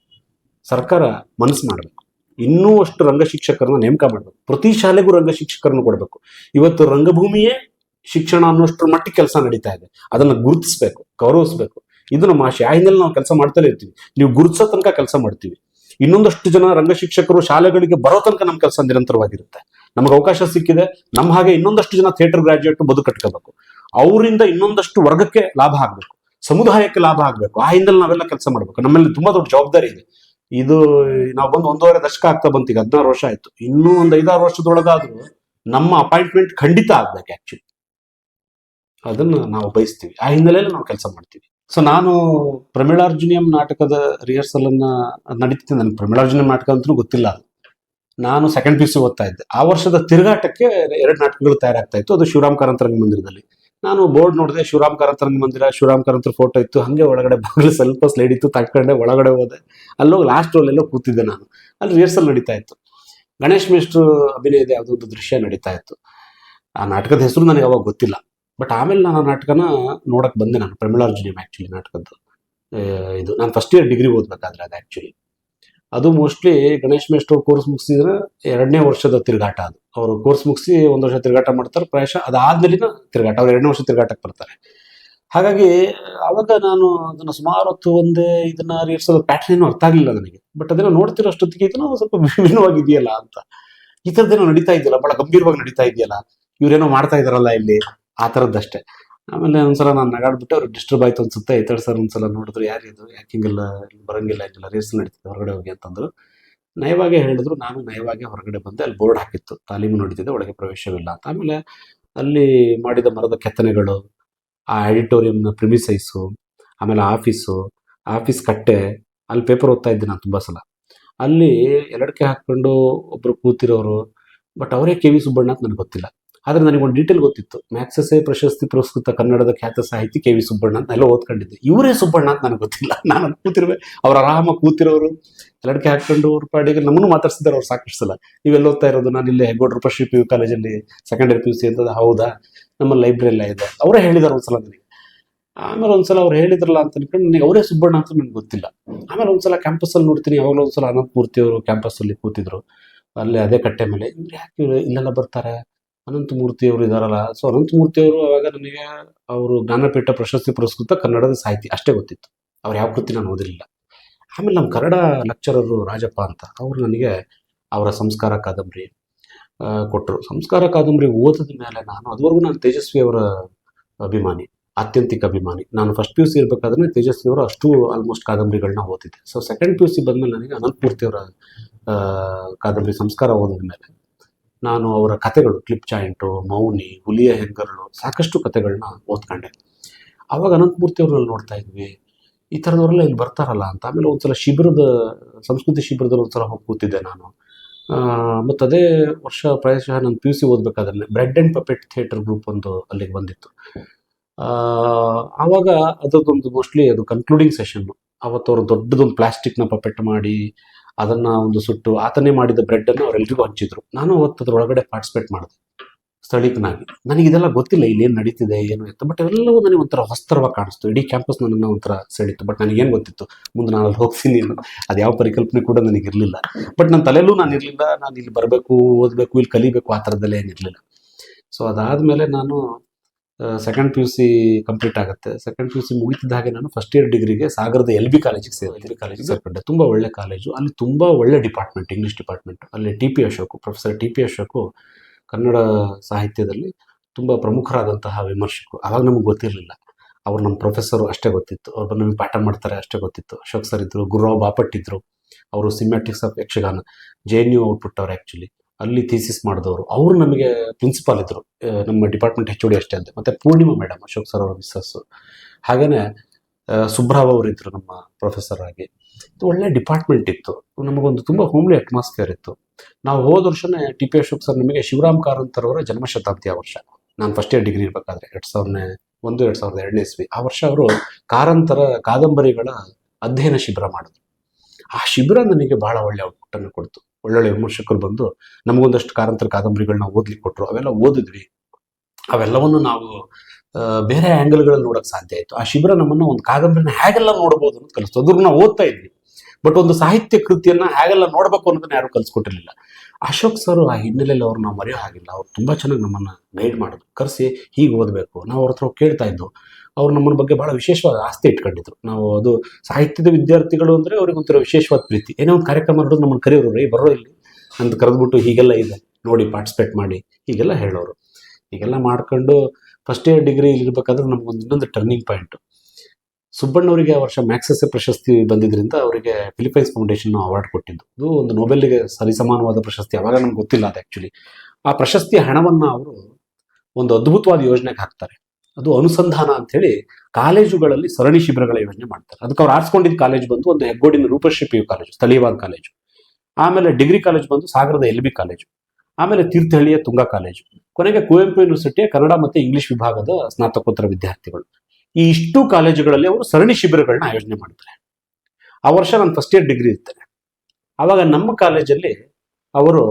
Speaker 1: ಸರ್ಕಾರ ಮನಸ್ಸು ಮಾಡಬೇಕು. ಇನ್ನೂ ಅಷ್ಟು ರಂಗ ಶಿಕ್ಷಕರನ್ನ ನೇಮಕ ಮಾಡಬೇಕು. ಪ್ರತಿ ಶಾಲೆಗೂ ರಂಗ ಶಿಕ್ಷಕರನ್ನು ಕೊಡಬೇಕು. ಇವತ್ತು ರಂಗಭೂಮಿಯೇ ಶಿಕ್ಷಣ ಅನ್ನೋಷ್ಟರ ಮಟ್ಟಿಗೆ ಕೆಲಸ ನಡೀತಾ ಇದೆ. ಅದನ್ನ ಗುರುತಿಸಬೇಕು, ಗೌರವಿಸ್ಬೇಕು. ಇದು ನಮ್ಮ ಆಶೆ ಆ ಹಿನ್ನೆಲೆ ನಾವು ಕೆಲಸ ಮಾಡ್ತಾನೆ ಇರ್ತೀವಿ. ನೀವು ಗುರುತಿಸೋ ತನಕ ಕೆಲಸ ಮಾಡ್ತೀವಿ. ಇನ್ನೊಂದಷ್ಟು ಜನ ರಂಗ ಶಿಕ್ಷಕರು ಶಾಲೆಗಳಿಗೆ ಬರೋ ತನಕ ನಮ್ಮ ಕೆಲಸ ನಿರಂತರವಾಗಿರುತ್ತೆ. ನಮಗೆ ಅವಕಾಶ ಸಿಕ್ಕಿದೆ. ನಮ್ಮ ಹಾಗೆ ಇನ್ನೊಂದಷ್ಟು ಜನ ಥಿಯೇಟರ್ ಗ್ರಾಜ್ಯುಯೇಟ್ ಬದುಕು ಕಟ್ಕೋಬೇಕು. ಅವರಿಂದ ಇನ್ನೊಂದಷ್ಟು ವರ್ಗಕ್ಕೆ ಲಾಭ ಆಗಬೇಕು. ಸಮುದಾಯಕ್ಕೆ ಲಾಭ ಆಗಬೇಕು. ಆ ಹಿಂದಲ್ಲಿ ನಾವೆಲ್ಲ ಕೆಲಸ ಮಾಡಬೇಕು. ನಮ್ಮಲ್ಲಿ ತುಂಬಾ ದೊಡ್ಡ ಜವಾಬ್ದಾರಿ ಇದೆ. ಇದು ನಾವು ಬಂದು ಒಂದೂವರೆ ದಶಕ ಆಗ್ತಾ ಬಂತು, ಈಗ ಹದಿನಾರು ವರ್ಷ ಆಯ್ತು. ಇನ್ನೂ ಒಂದು ಐದಾರು ವರ್ಷದೊಳಗಾದ್ರೂ ನಮ್ಮ ಅಪಾಯಿಂಟ್ಮೆಂಟ್ ಖಂಡಿತ ಆಗ್ಬೇಕು ಆಕ್ಚುಲಿ ಅದನ್ನ ನಾವು ಬಯಸ್ತೀವಿ. ಆ ಹಿನ್ನೆಲೆಯಲ್ಲಿ ನಾವು ಕೆಲಸ ಮಾಡ್ತೀವಿ. ಸೊ ನಾನು ಪ್ರಮಿಳಾರ್ಜುನಿಯಂ ನಾಟಕದ ರಿಹರ್ಸಲ್ ಅನ್ನ ನಡೀತಿದ್ದೆ ನಡೀತಿದೆ. ನನಗೆ ಪ್ರಮಿಳಾರ್ಜುನಿಯಂ ನಾಟಕ ಅಂತೂ ಗೊತ್ತಿಲ್ಲ ಅದು. ನಾನು ಸೆಕೆಂಡ್ ಪಿ ಸಿ ಓದ್ತಾ ಇದ್ದೆ. ಆ ವರ್ಷದ ತಿರುಗಾಟಕ್ಕೆ ಎರಡು ನಾಟಕಗಳು ತಯಾರಾಗ್ತಾ ಇತ್ತು. ಅದು ಶಿವರಾಮ್ ಕಾರಂತರಂಗ ಮಂದಿರದಲ್ಲಿ. ನಾನು ಬೋರ್ಡ್ ನೋಡಿದೆ ಶಿವರಾಮ್ ಕಾರಂತರಂಗ ಮಂದಿರ, ಶಿವರಾಮ್ ಕಾರಂತರ ಫೋಟೋ ಇತ್ತು. ಹಂಗೆ ಒಳಗಡೆ ಬಾಗಿಲು ಸ್ವಲ್ಪ ಸ್ಲೈಡ್ ಇತ್ತು, ತಕ್ಕೊಂಡೆ ಒಳಗಡೆ ಹೋದೆ. ಅಲ್ಲೋಗಿ ಲಾಸ್ಟ್ ರೋಲೆಲ್ಲೋ ಕೂತಿದ್ದೆ ನಾನು. ಅಲ್ಲಿ ರಿಹರ್ಸಲ್ ನಡೀತಾ ಇತ್ತು. ಗಣೇಶ್ ಮಿಸ್ಟ್ರ್ ಅಭಿನಯದ ಯಾವುದೋ ಒಂದು ದೃಶ್ಯ ನಡೀತಾ ಇತ್ತು. ಆ ನಾಟಕದ ಹೆಸರು ನನಗೆ ಅವಾಗ ಗೊತ್ತಿಲ್ಲ. ಬಟ್ ಆಮೇಲೆ ನಾನು ಆ ನಾಟಕನ ನೋಡಕ್ ಬಂದೆ ನಾನು. ಪ್ರಮಿಳಾರ್ಜುನಿಯಂ ಆ್ಯಕ್ಚುಲಿ ನಾಟಕದ್ದು. ಇದು, ನಾನು ಫಸ್ಟ್ ಇಯರ್ ಡಿಗ್ರಿ ಓದ್ಬೇಕಾದ್ರೆ ಅದು ಆಕ್ಚುಲಿ ಅದು ಮೋಸ್ಟ್ಲಿ ಗಣೇಶ್ ಮೇಷ್ಟ್ರು ಕೋರ್ಸ್ ಮುಗಿಸಿದ್ರೆ ಎರಡನೇ ವರ್ಷದ ತಿರುಗಾಟ ಅದು. ಅವರು ಕೋರ್ಸ್ ಮುಗಿಸಿ ಒಂದು ವರ್ಷ ತಿರುಗಾಟ ಮಾಡ್ತಾರೆ, ಪ್ರಾಯಶಃ ಅದಾದ್ಮೇಲಿನ ತಿರುಗಾಟ, ಅವ್ರು ಎರಡನೇ ವರ್ಷ ತಿರುಗಾಟಕ್ಕೆ ಬರ್ತಾರೆ. ಹಾಗಾಗಿ ಅವಾಗ ನಾನು ಅದನ್ನ ಸುಮಾರು ಹೊತ್ತು ಒಂದೇ ಇದನ್ನ ರಿಹರ್ಸಲ್ ಪ್ಯಾಟರ್ನ್ ಏನು ಅರ್ಥ ಆಗಲಿಲ್ಲ ನನಗೆ. ಬಟ್ ಅದನ್ನ ನೋಡ್ತಿರೋ ಅಷ್ಟೊತ್ತಿಗೆ ಇದನ್ನ ಸ್ವಲ್ಪ ವಿಭಿನ್ನವಾಗಿದೆಯಲ್ಲ ಅಂತ. ಈ ಥರದ್ದೇನೋ ನಡೀತಾ ಇದೆಯಲ್ಲ, ಬಹಳ ಗಂಭೀರವಾಗಿ ನಡೀತಾ ಇದೆಯಲ್ಲ. ಇವ್ರೇನೋ ಮಾಡ್ತಾ ಇದಾರಲ್ಲ ಇಲ್ಲಿ, ಆ ಥರದ್ದಷ್ಟೇ ಆಮೇಲೆ ಒಂದ್ಸಲ ನಾನು ನಗಾಡ್ಬಿಟ್ಟು ಅವ್ರಿಗೆ ಡಿಸ್ಟರ್ಬ್ ಆಯ್ತು ಅನ್ಸುತ್ತೆ. ಐತಡ್ ಸರ್ ಒಂದ್ಸಲ ನೋಡಿದ್ರು ಯಾರಿದು ಯಾಕೆ ಹಿಂಗೆಲ್ಲ ಬರಂಗಿಲ್ಲ, ಹಿಂಗೆಲ್ಲ ರೇಸ್ ನಡೀತಿದೆ, ಹೊರಗಡೆ ಹೋಗಿ ಅಂತಂದ್ರು. ನಯವಾಗೇ ಹೇಳಿದ್ರು, ನಾನು ನಯವಾಗಿ ಹೊರಗಡೆ ಬಂದೆ, ಅಲ್ಲಿ ಬೋರ್ಡ್ ಹಾಕಿತ್ತು. ತಾಲೀಮು ನಡೀತಿದೆ, ಒಳಗೆ ಪ್ರವೇಶವಿಲ್ಲ ಅಂತ. ಆಮೇಲೆ ಅಲ್ಲಿ ಮಾಡಿದ ಮರದ ಕೆತ್ತನೆಗಳು, ಆ ಆಡಿಟೋರಿಯಂನ ಪ್ರಿಮಿಸೈಸು ಆಮೇಲೆ ಆಫೀಸು ಆಫೀಸ್ ಕಟ್ಟೆ, ಅಲ್ಲಿ ಪೇಪರ್ ಓದ್ತಾ ಇದ್ದೆ ನಾನು ತುಂಬ ಸಲ. ಅಲ್ಲಿ ಎರಡಕ್ಕೆ ಹಾಕ್ಕೊಂಡು ಒಬ್ಬರು ಕೂತಿರೋರು ಬಟ್ ಅವರೇ ಕೆ ವಿ ಸುಬ್ಬಣ್ಣ ಅಂತ ನನಗೆ ಗೊತ್ತಿಲ್ಲ. ಆದರೆ ನನಗೆ ಒಂದು ಡೀಟೇಲ್ ಗೊತ್ತಿತ್ತು. ಮ್ಯಾಕ್ಸಸೆ ಪ್ರಶಸ್ತಿ ಪುರಸ್ಕೃತ ಕನ್ನಡದ ಖ್ಯಾತ ಸಾಹಿತಿ ಕೆ ವಿ ಸುಬ್ಬಣ್ಣ ಅಂತ ಎಲ್ಲ ಓದ್ಕೊಂಡಿದ್ದೆ. ಇವರೇ ಸುಬ್ಬಣ್ಣ ಅಂತ ನನಗೆ ಗೊತ್ತಿಲ್ಲ. ನಾನು ಕೂತಿರುವೆ. ಅವ್ರು ಆರಾಮ ಕೂತಿರೋರು. ಎಲ್ಲಡಿಕೆ ಹಾಕೊಂಡು ಅವ್ರ ಪಾಡಿಗೆ ನಮ್ಮನ್ನು ಮಾತಾಡ್ಸಿದ್ದಾರೆ. ಅವ್ರು ಸಾಕಷ್ಟು ಸಲ. ನೀವೆಲ್ಲ ಓದ್ತಾ ಇರೋದು? ನಾನು ಇಲ್ಲೇ ಹೆಗ್ಗೋಡ್ರು ಪಶ್ಚಿ ಪಿ ಯು ಕಾಲೇಜಲ್ಲಿ ಸೆಕೆಂಡರಿ ಪಿ ಯು ಸಿ ಅಂತದ್ದು. ಹೌದಾ? ನಮ್ಮ ಲೈಬ್ರರಿಯಲ್ಲ ಇದೆ. ಅವರೇ ಹೇಳಿದಾರೆ ಒಂದ್ಸಲ ನನಗೆ. ಆಮೇಲೆ ಒಂದ್ಸಲ ಅವ್ರು ಹೇಳಿದ್ರಲ್ಲ ಅಂತ ಅನ್ಕೊಂಡು ನನಗೆ ಅವರೇ ಸುಬ್ಬಣ್ಣ ಅಂತ ನನಗೆ ಗೊತ್ತಿಲ್ಲ. ಆಮೇಲೆ ಒಂದ್ಸಲ ಕ್ಯಾಂಪಸ್ಸಲ್ಲಿ ನೋಡ್ತೀನಿ. ಯಾವಾಗಲೂ ಒಂದ್ಸಲ ಅನಂತ ಮೂರ್ತಿ ಅವರು ಕ್ಯಾಂಪಸ್ಸಲ್ಲಿ ಕೂತಿದ್ರು. ಅಲ್ಲೇ ಅದೇ ಕಟ್ಟೆ ಮೇಲೆ. ಇವ್ರು ಯಾಕೆ ಇಲ್ಲೆಲ್ಲ ಬರ್ತಾರೆ? ಅನಂತ ಮೂರ್ತಿ ಅವರು ಇದಾರಲ್ಲ. ಸೊ ಅನಂತ ಮೂರ್ತಿ ಅವರು ಅವಾಗ ನನಗೆ ಅವರು ಜ್ಞಾನಪೀಠ ಪ್ರಶಸ್ತಿ ಪುರಸ್ಕೃತ ಕನ್ನಡದ ಸಾಹಿತಿ ಅಷ್ಟೇ ಗೊತ್ತಿತ್ತು. ಅವ್ರು ಯಾವ ಕೃತಿ ನಾನು ಓದಿರಲಿಲ್ಲ. ಆಮೇಲೆ ನಮ್ಮ ಕನ್ನಡ ಲೆಕ್ಚರರು ರಾಜಪ್ಪ ಅಂತ ಅವರು ನನಗೆ ಅವರ ಸಂಸ್ಕಾರ ಕಾದಂಬರಿ ಕೊಟ್ಟರು ಸಂಸ್ಕಾರ ಕಾದಂಬರಿ ಓದಿದ ಮೇಲೆ ನಾನು ಅದುವರೆಗೂ ನಾನು ತೇಜಸ್ವಿ ಅವರ ಅಭಿಮಾನಿ, ಆತ್ಯಂತಿಕ ಅಭಿಮಾನಿ. ನಾನು ಫಸ್ಟ್ ಪಿ ಯು ಸಿ ಇರಬೇಕಾದ್ರೆ ತೇಜಸ್ವಿ ಅವರು ಅಷ್ಟು ಆಲ್ಮೋಸ್ಟ್ ಕಾದಂಬರಿಗಳನ್ನ ಓದಿದ್ದೆ so second P U C ಬಂದಮೇಲೆ ನನಗೆ ಅನಂತಮೂರ್ತಿಯವರ ಕಾದಂಬರಿ ಸಂಸ್ಕಾರ ಓದಿದ ಮೇಲೆ ನಾನು ಅವರ ಕತೆಗಳು ಕ್ಲಿಪ್ ಜಾಯಿಂಟು, ಮೌನಿ, ಹುಲಿಯ ಹೆಂಗರಳು ಸಾಕಷ್ಟು ಕತೆಗಳನ್ನ ಓದ್ಕೊಂಡೆ. ಆವಾಗ ಅನಂತಮೂರ್ತಿ ಅವ್ರಲ್ಲಿ ನೋಡ್ತಾ ಇದ್ವಿ, ಈ ಥರದವರೆಲ್ಲ ಇಲ್ಲಿ ಬರ್ತಾರಲ್ಲ ಅಂತ. ಆಮೇಲೆ ಒಂದ್ಸಲ ಶಿಬಿರದ, ಸಂಸ್ಕೃತಿ ಶಿಬಿರದಲ್ಲಿ ಒಂದ್ಸಲ ಹೋಗಿ ಕೂತಿದ್ದೆ ನಾನು. ಮತ್ತು ಅದೇ ವರ್ಷ ಪ್ರಾಯಶಃ ನಾನು ಪಿ ಯು ಸಿ ಓದಬೇಕಾದ್ರೆ bread and puppet theatre group ಒಂದು ಅಲ್ಲಿಗೆ ಬಂದಿತ್ತು. ಆವಾಗ ಅದರದ್ದೊಂದು ಮೋಸ್ಟ್ಲಿ ಅದು ಕನ್ಕ್ಲೂಡಿಂಗ್ ಸೆಷನ್ನು ಅವತ್ತು ಅವರು ದೊಡ್ಡದೊಂದು ಪ್ಲಾಸ್ಟಿಕ್ನ ಪಪೆಟ್ ಮಾಡಿ ಅದನ್ನು ಒಂದು ಸುಟ್ಟು ಆತನೇ ಮಾಡಿದ ಬ್ರೆಡ್ಡನ್ನು ಅವರೆಲ್ಲರಿಗೂ ಹಂಚಿದ್ರು. ನಾನು ಅವತ್ತು ಅದ್ರೊಳಗಡೆ ಪಾರ್ಟಿಸಿಪೇಟ್ ಮಾಡಿದೆ. ಸ್ಥಳೀಕನಾಗಿ ನನಗೆ ಇದೆಲ್ಲ ಗೊತ್ತಿಲ್ಲ ಇಲ್ಲಿ ಏನು ನಡೀತಿದೆ, ಏನು ಎತ್ತ ಬಟ್ ಎಲ್ಲವೂ ನನಗೆ ಒಂಥರ ಹೊಸ್ತರವಾಗಿ ಕಾಣಿಸ್ತು. ಇಡೀ ಕ್ಯಾಂಪಸ್ ನನ್ನನ್ನು ಒಂಥರ ಸೆಳೀತು ಬಟ್ ನನಗೇನು ಗೊತ್ತಿತ್ತು? ಮುಂದೆ ನಾನು ಅಲ್ಲಿ ಹೋಗ್ತೀನಿ ಅನ್ನೋ ಅದು ಯಾವ ಪರಿಕಲ್ಪನೆ ಕೂಡ ನನಗೆ ಇರಲಿಲ್ಲ. ಬಟ್ ನನ್ನ ತಲೆಯಲ್ಲೂ ನಾನು ಇರಲಿಲ್ಲ, ನಾನು ಇಲ್ಲಿ ಬರಬೇಕು, ಓದಬೇಕು, ಇಲ್ಲಿ ಕಲಿಬೇಕು, ಆ ಥರದಲ್ಲೇ ಏನಿರಲಿಲ್ಲ. ಸೊ ಅದಾದಮೇಲೆ ನಾನು second P U C complete ಆಗುತ್ತೆ. ಸೆಕೆಂಡ್ ಪಿ ಯು ಸಿ ಮುಗಿತಿದ್ದ ಹಾಗೆ ನಾನು ಫಸ್ಟ್ ಇಯರ್ ಡಿಗ್ರಿಗೆ ಸಾಗರದ ಎಲ್ ಬಿ ಕಾಲೇಜಿಗೆ ಸೇರಿದ್ರಿ ಕಾಲೇಜಿಗೆ ಸೇರ್ಕೊಂಡೆ. ತುಂಬ ಒಳ್ಳೆ ಕಾಲೇಜು ಅಲ್ಲಿ ತುಂಬ ಒಳ್ಳೆ ಡಿಪಾರ್ಟ್ಮೆಂಟ್ ಇಂಗ್ಲೀಷ್ ಡಿಪಾರ್ಟ್ಮೆಂಟ್ ಅಲ್ಲಿ T P Ashok professor T P Ashok Kannada ಸಾಹಿತ್ಯದಲ್ಲಿ ತುಂಬ ಪ್ರಮುಖರಾದಂತಹ ವಿಮರ್ಶಕರು. ಆವಾಗ ನಮಗೆ ಗೊತ್ತಿರಲಿಲ್ಲ. ಅವ್ರು ನಮ್ಮ ಪ್ರೊಫೆಸರು ಅಷ್ಟೇ ಗೊತ್ತಿತ್ತು. ಅವ್ರು ಬಂದು ನಮಗೆ ಪಾಠ ಮಾಡ್ತಾರೆ ಅಷ್ಟೇ ಗೊತ್ತಿತ್ತು. ಅಶೋಕ್ ಸರ್ ಇದ್ದರು ಗುರುರಾವ್ ಬಾಪಟ್ ಇದ್ದರು ಅವರು semiotics of Yakshagana J N U output ಅವ್ರು ಆ್ಯಕ್ಚುಲಿ ಅಲ್ಲಿ ಥೀಸಿಸ್ ಮಾಡಿದವರು. ಅವರು ನಮಗೆ ಪ್ರಿನ್ಸಿಪಾಲ್ ಇದ್ದರು ನಮ್ಮ ಡಿಪಾರ್ಟ್ಮೆಂಟ್ ಹೆಚ್ ಡಿ ಅಷ್ಟೇ ಅಂತ. ಮತ್ತೆ ಪೂರ್ಣಿಮಾ ಮೇಡಮ್ ಅಶೋಕ್ ಸರ್ ಅವರ ಮಿಸ್ಸಸ್ಸು ಹಾಗೆಯೇ ಸುಬ್ರಾವ್ ಅವರು ಇದ್ದರು ನಮ್ಮ ಪ್ರೊಫೆಸರ್ ಆಗಿ. ಇದು ಒಳ್ಳೆ ಡಿಪಾರ್ಟ್ಮೆಂಟ್ ಇತ್ತು. ನಮಗೊಂದು ತುಂಬ ಹೋಮ್ಲಿ ಅಟ್ಮಾಸ್ಫಿಯರ್ ಇತ್ತು. ನಾವು ಹೋದ ವರ್ಷನೇ ಟಿ ಪಿ ಅಶೋಕ್ ಸರ್ ನಮಗೆ ಶಿವರಾಮ್ ಕಾರಂತರವರ ಅವರ ಆ ವರ್ಷ. ನಾನು ಫಸ್ಟ್ ಇಯರ್ ಡಿಗ್ರಿ ಇರಬೇಕಾದ್ರೆ, ಎರಡು ಸಾವಿರನೇ, ಒಂದು, ಎರಡು ಸಾವಿರದ ಎರಡನೇ ಇಸ್ವಿ. ಆ ವರ್ಷ ಅವರು ಕಾರಂತರ ಕಾದಂಬರಿಗಳ ಅಧ್ಯಯನ ಶಿಬಿರ ಮಾಡಿದ್ರು. ಆ ಶಿಬಿರ ನನಗೆ ಬಹಳ ಒಳ್ಳೆ ಔಟ್ಪುಟ್ಟನ್ನು ಕೊಡ್ತು. ಒಳ್ಳೊಳ್ಳೆ ವಿಮರ್ಶಕರು ಬಂದು ನಮಗೊಂದಷ್ಟು ಕಾರಂತರ ಕಾದಂಬರಿಗಳನ್ನ ಓದ್ಲಿಕ್ಕೆ ಕೊಟ್ಟರು ಅವೆಲ್ಲ ಓದಿದ್ವಿ. ಅವೆಲ್ಲವನ್ನು ನಾವು ಬೇರೆ ಆ್ಯಂಗಲ್ಗಳಲ್ಲಿ ನೋಡೋಕೆ ಸಾಧ್ಯ ಆಯಿತು. ಆ ಶಿಬಿರ ನಮ್ಮನ್ನು ಒಂದು ಕಾದಂಬರಿನ ಹೇಗೆಲ್ಲ ನೋಡ್ಬೋದು ಅಂತ ಕಲಿಸ್ತು. ಅದ್ರ ಓದ್ತಾ ಇದ್ವಿ. ಬಟ್ ಒಂದು ಸಾಹಿತ್ಯ ಕೃತಿಯನ್ನ ಹೇಗೆಲ್ಲ ನೋಡಬೇಕು ಅನ್ನೋದನ್ನ ಯಾರು ಕಲಿಸ್ಕೊಟ್ಟಿರಲಿಲ್ಲ. ಅಶೋಕ್ ಸರ್ ಆ ಹಿನ್ನೆಲೆಯಲ್ಲಿ ಅವ್ರು ನಾವು ಮರೆಯೋ ಹಾಗಿಲ್ಲ. ಅವ್ರು ತುಂಬಾ ಚೆನ್ನಾಗಿ ನಮ್ಮನ್ನ ಗೈಡ್ ಮಾಡಿದ್ರು. ಕರೆಸಿ ಹೀಗೆ ಓದಬೇಕು. ನಾವು ಅವ್ರ ಹತ್ರ ಕೇಳ್ತಾ ಇದ್ದು, ಅವ್ರು ನಮ್ಮನ್ನ ಬಗ್ಗೆ ಬಹಳ ವಿಶೇಷವಾದ ಆಸ್ತಿ ಇಟ್ಕೊಂಡಿದ್ರು. ನಾವು ಅದು ಸಾಹಿತ್ಯದ ವಿದ್ಯಾರ್ಥಿಗಳು ಅಂದರೆ ಅವ್ರಿಗೆ ಒಂಥರ ವಿಶೇಷವಾದ ಪ್ರೀತಿ. ಏನೋ ಒಂದು ಕಾರ್ಯಕ್ರಮ ಮಾಡೋದು ನಮ್ಮನ್ನು ಕರೆಯೋರು ರೀ ಬರೋ ಇಲ್ಲಿ. ಅಂತ ಕರೆದ್ಬಿಟ್ಟು ಹೀಗೆಲ್ಲ ಇದೆ. ನೋಡಿ ಪಾರ್ಟಿಸಿಪೇಟ್ ಮಾಡಿ ಹೀಗೆಲ್ಲ ಹೇಳೋರು. ಹೀಗೆಲ್ಲ ಮಾಡ್ಕೊಂಡು ಫಸ್ಟ್ ಇಯರ್ ಡಿಗ್ರಿ ಇಲ್ಲಿರ್ಬೇಕಾದ್ರೆ ನಮಗೊಂದು ಇನ್ನೊಂದು ಟರ್ನಿಂಗ್ ಪಾಯಿಂಟು ಸುಬ್ಬಣ್ಣವರಿಗೆ ಆ ವರ್ಷ ಮ್ಯಾಕ್ಸೆಸೆ ಪ್ರಶಸ್ತಿ ಬಂದಿದ್ದರಿಂದ ಅವರಿಗೆ ಫಿಲಿಪೈನ್ಸ್ ಫೌಂಡೇಶನ್ ಅವಾರ್ಡ್ ಕೊಟ್ಟಿದ್ದು. ಇದು ಒಂದು ನೊಬೆಲ್ಗೆ ಸರಿಸಮಾನವಾದ ಪ್ರಶಸ್ತಿ, ಅವಾಗ ನಮ್ಗೆ ಗೊತ್ತಿಲ್ಲ ಅದು ಆ್ಯಕ್ಚುಲಿ ಆ ಪ್ರಶಸ್ತಿಯ ಹಣವನ್ನು ಅವರು ಒಂದು ಅದ್ಭುತವಾದ ಯೋಜನೆಗೆ ಹಾಕ್ತಾರೆ. ಅದು ಅನುಸಂಧಾನ ಅಂಥೇಳಿ ಕಾಲೇಜುಗಳಲ್ಲಿ ಸರಣಿ ಶಿಬಿರಗಳ ಯೋಜನೆ ಮಾಡ್ತಾರೆ. ಅದಕ್ಕೆ ಅವ್ರು ಆರಿಸ್ಕೊಂಡಿದ್ದ ಕಾಲೇಜ್ ಬಂದು ಒಂದು ಹೆಗ್ಗೋಡಿನ ರೂಪಶ್ರೀ ಯು ಕಾಲೇಜು, ಸ್ಥಳೀಯವಾದ ಕಾಲೇಜು. ಆಮೇಲೆ ಡಿಗ್ರಿ ಕಾಲೇಜ್ ಬಂದು ಸಾಗರದ ಎಲ್ ಬಿ ಕಾಲೇಜು. ಆಮೇಲೆ ತೀರ್ಥಹಳ್ಳಿಯ ತುಂಗಾ ಕಾಲೇಜು. ಕೊನೆಗೆ ಕುವೆಂಪು ಯೂನಿವರ್ಸಿಟಿಯ ಕನ್ನಡ ಮತ್ತು ಇಂಗ್ಲಿಷ್ ವಿಭಾಗದ ಸ್ನಾತಕೋತ್ತರ ವಿದ್ಯಾರ್ಥಿಗಳು. ಈ ಇಷ್ಟು ಕಾಲೇಜುಗಳಲ್ಲಿ ಅವರು ಸರಣಿ ಶಿಬಿರಗಳನ್ನ ಆಯೋಜನೆ ಮಾಡ್ತಾರೆ. ಆ ವರ್ಷ ನಾನು ಫಸ್ಟ್ ಇಯರ್ ಡಿಗ್ರಿ ಇರ್ತೇನೆ. ಆವಾಗ ನಮ್ಮ ಕಾಲೇಜಲ್ಲಿ ಅವರು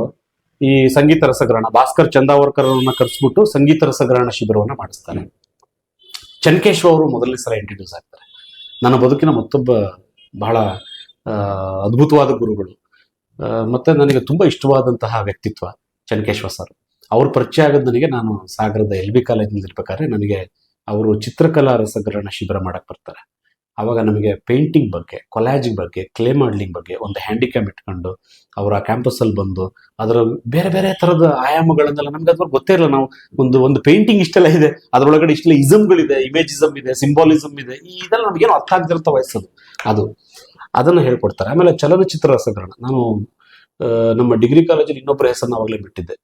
Speaker 1: ಈ ಸಂಗೀತ ರಸಗ್ರಹಣ ಭಾಸ್ಕರ್ ಚಂದಾವರ್ಕರ್ ಅವ್ರನ್ನ ಕರೆಸ್ಬಿಟ್ಟು ಸಂಗೀತ ರಸಗ್ರಹಣ ಶಿಬಿರವನ್ನ ಮಾಡಿಸ್ತಾರೆ. ಚನ್ಕೇಶ್ವ ಅವರು ಮೊದಲನೇ ಸಲ ಇಂಟ್ರಡ್ಯೂಸ್ ಆಗ್ತಾರೆ. ನನ್ನ ಬದುಕಿನ ಮತ್ತೊಬ್ಬ ಬಹಳ ಅದ್ಭುತವಾದ ಗುರುಗಳು. ಮತ್ತೆ ನನಗೆ ತುಂಬಾ ಇಷ್ಟವಾದಂತಹ ವ್ಯಕ್ತಿತ್ವ ಚನ್ಕೇಶ್ವ ಸರ್. ಅವ್ರ ಪರಿಚಯ ಆಗೋದು ನನಗೆ ನಾನು ಸಾಗರದ ಎಲ್ ಬಿ ಕಾಲೇಜಿನಲ್ಲಿ ಇರ್ಬೇಕಾದ್ರೆ ನನಗೆ ಅವರು ಚಿತ್ರಕಲಾ ರಸಗ್ರಹಣ ಶಿಬಿರ ಮಾಡಕ್ಕೆ ಬರ್ತಾರೆ. ಆವಾಗ ನಮಗೆ ಪೇಂಟಿಂಗ್ ಬಗ್ಗೆ ಕೊಲಾಜಿಂಗ್ ಬಗ್ಗೆ ಕ್ಲೇ ಮಾಡ್ಲಿಂಗ್ ಬಗ್ಗೆ ಒಂದು ಹ್ಯಾಂಡಿಕ್ಯಾಮ್ ಇಟ್ಕೊಂಡು ಅವರ ಕ್ಯಾಂಪಸ್ಸಲ್ಲಿ ಬಂದು ಅದರ ಬೇರೆ ಬೇರೆ ಥರದ ಆಯಾಮಗಳನ್ನೆಲ್ಲ ನಮ್ಗೆ ಅದ್ರ ಗೊತ್ತೇ ಇಲ್ಲ. ನಾವು ಒಂದು ಒಂದು ಪೇಂಟಿಂಗ್ ಇಷ್ಟೆಲ್ಲ ಇದೆ, ಅದರೊಳಗಡೆ ಇಷ್ಟೆಲ್ಲ ಇಸಮ್ಗಳಿದೆ ಇಮೇಜಿಸಮ್ ಇದೆ ಸಿಂಬಾಲಿಸಮ್ ಇದೆ ಇದೆಲ್ಲ ನಮಗೇನು ಅರ್ಥ ಆಗದಿರ್ತ ವಯಸ್ಸದು ಅದು, ಅದನ್ನು ಹೇಳ್ಕೊಡ್ತಾರೆ. ಆಮೇಲೆ ಚಲನಚಿತ್ರ ರಸಗ್ರಹಣ. ನಾನು ನಮ್ಮ ಡಿಗ್ರಿ ಕಾಲೇಜಲ್ಲಿ ಇನ್ನೊಬ್ಬರ ಹೆಸರನ್ನ ಅವಾಗಲೇ ಬಿಟ್ಟಿದ್ದೆ.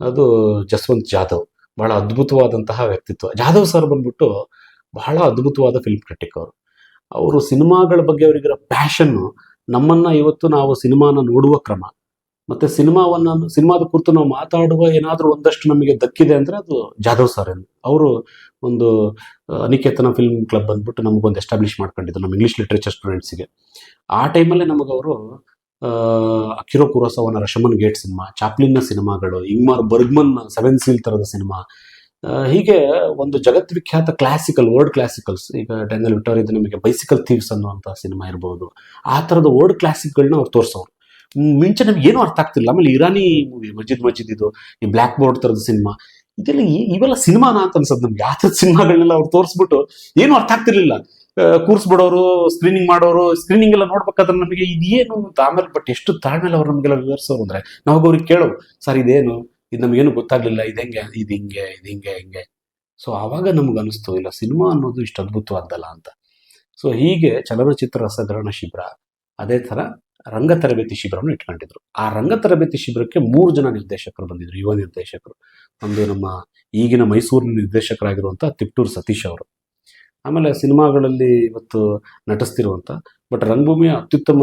Speaker 1: ಅದು ಜಸ್ವಂತ್ ಜಾಧವ್. ಬಹಳ ಅದ್ಭುತವಾದಂತಹ ವ್ಯಕ್ತಿತ್ವ. ಜಾಧವ್ ಸರ್ ಬಂದ್ಬಿಟ್ಟು ಬಹಳ ಅದ್ಭುತವಾದ ಫಿಲ್ಮ್ ಕ್ರಿಟಿಕ್ ಅವರು. ಅವರು ಸಿನಿಮಾಗಳ ಬಗ್ಗೆ ಅವರಿಗಿರೋ ಪ್ಯಾಷನ್ನು ನಮ್ಮನ್ನ ಇವತ್ತು ನಾವು ಸಿನಿಮಾನ ನೋಡುವ ಕ್ರಮ. ಮತ್ತೆ ಸಿನಿಮಾವನ್ನ ಸಿನಿಮಾದ ಕುರಿತು ನಾವು ಮಾತಾಡುವ ಏನಾದರೂ ಒಂದಷ್ಟು ನಮಗೆ ದಕ್ಕಿದೆ ಅಂದ್ರೆ ಅದು ಜಾಧವ್ ಸರ್ ಎಂದು ಅವರು ಒಂದು ಅನಿಕೇತನ ಫಿಲ್ಮ್ ಕ್ಲಬ್ ಬಂದ್ಬಿಟ್ಟು ನಮಗೊಂದು ಎಸ್ಟಾಬ್ಲಿಷ್ ಮಾಡ್ಕೊಂಡಿದ್ದು ನಮ್ಮ ಇಂಗ್ಲೀಷ್ ಲಿಟ್ರೇಚರ್ ಸ್ಟೂಡೆಂಟ್ಸಿಗೆ ಆ ಟೈಮಲ್ಲೇ ನಮಗೆ ಅವರು ಅಕಿರೋ ಕುರೋಸವನ ರಶಮನ್ ಗೇಟ್ ಸಿನಿಮಾ, ಚಾಪ್ಲಿನ್ನ ಸಿನಿಮಾಗಳು ಇಂಗ್ಮಾರ್ ಬರ್ಗ್ಮನ್ ಸೆವೆನ್ ಸೀಲ್ ಥರದ ಸಿನಿಮಾ ಹೀಗೆ ಒಂದು ಜಗದ್ವಿಖ್ಯಾತ ಕ್ಲಾಸಿಕಲ್ ವರ್ಲ್ಡ್ ಕ್ಲಾಸಿಕಲ್ಸ್ ಈಗ ಡ್ಯಾನಿಯಲ್ ವಿಟೋರ್ ಇದು ನಿಮಗೆ ಬೈಸಿಕಲ್ ಥೀವ್ಸ್ ಅನ್ನುವಂಥ ಸಿನಿಮಾ ಇರ್ಬೋದು. ಆ ಥರದ ವರ್ಲ್ಡ್ ಕ್ಲಾಸಿಕ್ಗಳನ್ನ ಅವ್ರು ತೋರಿಸೋರು ಮಿಂಚೆ ನಮ್ಗೆ ಏನೂ ಅರ್ಥ ಆಗ್ತಿಲ್ಲ. ಆಮೇಲೆ ಇರಾನಿ ಮೂವಿ ಮಜಿದ್ ಮಜಿದ್ ಇದು, ಈ ಬ್ಲ್ಯಾಕ್ ಬೋರ್ಡ್ ಥರದ ಸಿನಿಮಾ, ಇದೆಲ್ಲ ಇವೆಲ್ಲ ಸಿನಿಮಾನ ಅಂತ ಅನ್ಸದ್ ನಮ್ಗೆ. ಯಾವ ಥರದ ಸಿನಿಮಾಗಳನ್ನೆಲ್ಲ ಅವ್ರು ತೋರಿಸ್ಬಿಟ್ಟು ಏನು ಅರ್ಥ ಆಗ್ತಿರ್ಲಿಲ್ಲ. ಕೂರ್ಸ್ಬಿಡೋರು ಸ್ಕ್ರೀನಿಂಗ್ ಮಾಡೋರು ಸ್ಕ್ರೀನಿಂಗ್ ಎಲ್ಲ ನೋಡ್ಬೇಕಾದ್ರೆ ನಮಗೆ ಇದೇನು ಅಂತ ಆಮೇಲೆ ಬಟ್ ಎಷ್ಟು ತಾಳ್ಮೇಲೆ ಅವ್ರು ನಮಗೆಲ್ಲ ವಿವರಿಸೋರು ಅಂದ್ರೆ ನಾವು ಅವ್ರಿಗೆ ಕೇಳು, ಸರ್, ಇದೇನು? ಇದು ನಮಗೇನು ಗೊತ್ತಾಗ್ಲಿಲ್ಲ, ಇದು ಹೆಂಗೆ? ಇದು ಹಿಂಗೆ ಇದು ಹಿಂಗೆ ಹಿಂಗೆ. ಸೊ ಆವಾಗ ನಮ್ಗೆ ಅನಿಸ್ತು ಇಲ್ಲ, ಸಿನಿಮಾ ಅನ್ನೋದು ಇಷ್ಟು ಅದ್ಭುತವಾದ್ದಲ್ಲ ಅಂತ. ಸೊ ಹೀಗೆ ಚಲನಚಿತ್ರ ರಸಗ್ರಹಣ ಶಿಬಿರ, ಅದೇ ಥರ ರಂಗ ತರಬೇತಿ ಶಿಬಿರವನ್ನು ಇಟ್ಕೊಂಡಿದ್ರು. ಆ ರಂಗ ತರಬೇತಿ ಶಿಬಿರಕ್ಕೆ ಮೂರು ಜನ ನಿರ್ದೇಶಕರು ಬಂದಿದ್ರು, ಯುವ ನಿರ್ದೇಶಕರು. ಒಂದು ನಮ್ಮ ಈಗಿನ ಮೈಸೂರಿನ ನಿರ್ದೇಶಕರಾಗಿರುವಂಥ ತಿಪ್ಟೂರು ಸತೀಶ್ ಅವರು. ಆಮೇಲೆ ಸಿನಿಮಾಗಳಲ್ಲಿ ಇವತ್ತು ನಟಿಸ್ತಿರುವಂಥ ಬಟ್ ರಂಗಭೂಮಿಯ ಅತ್ಯುತ್ತಮ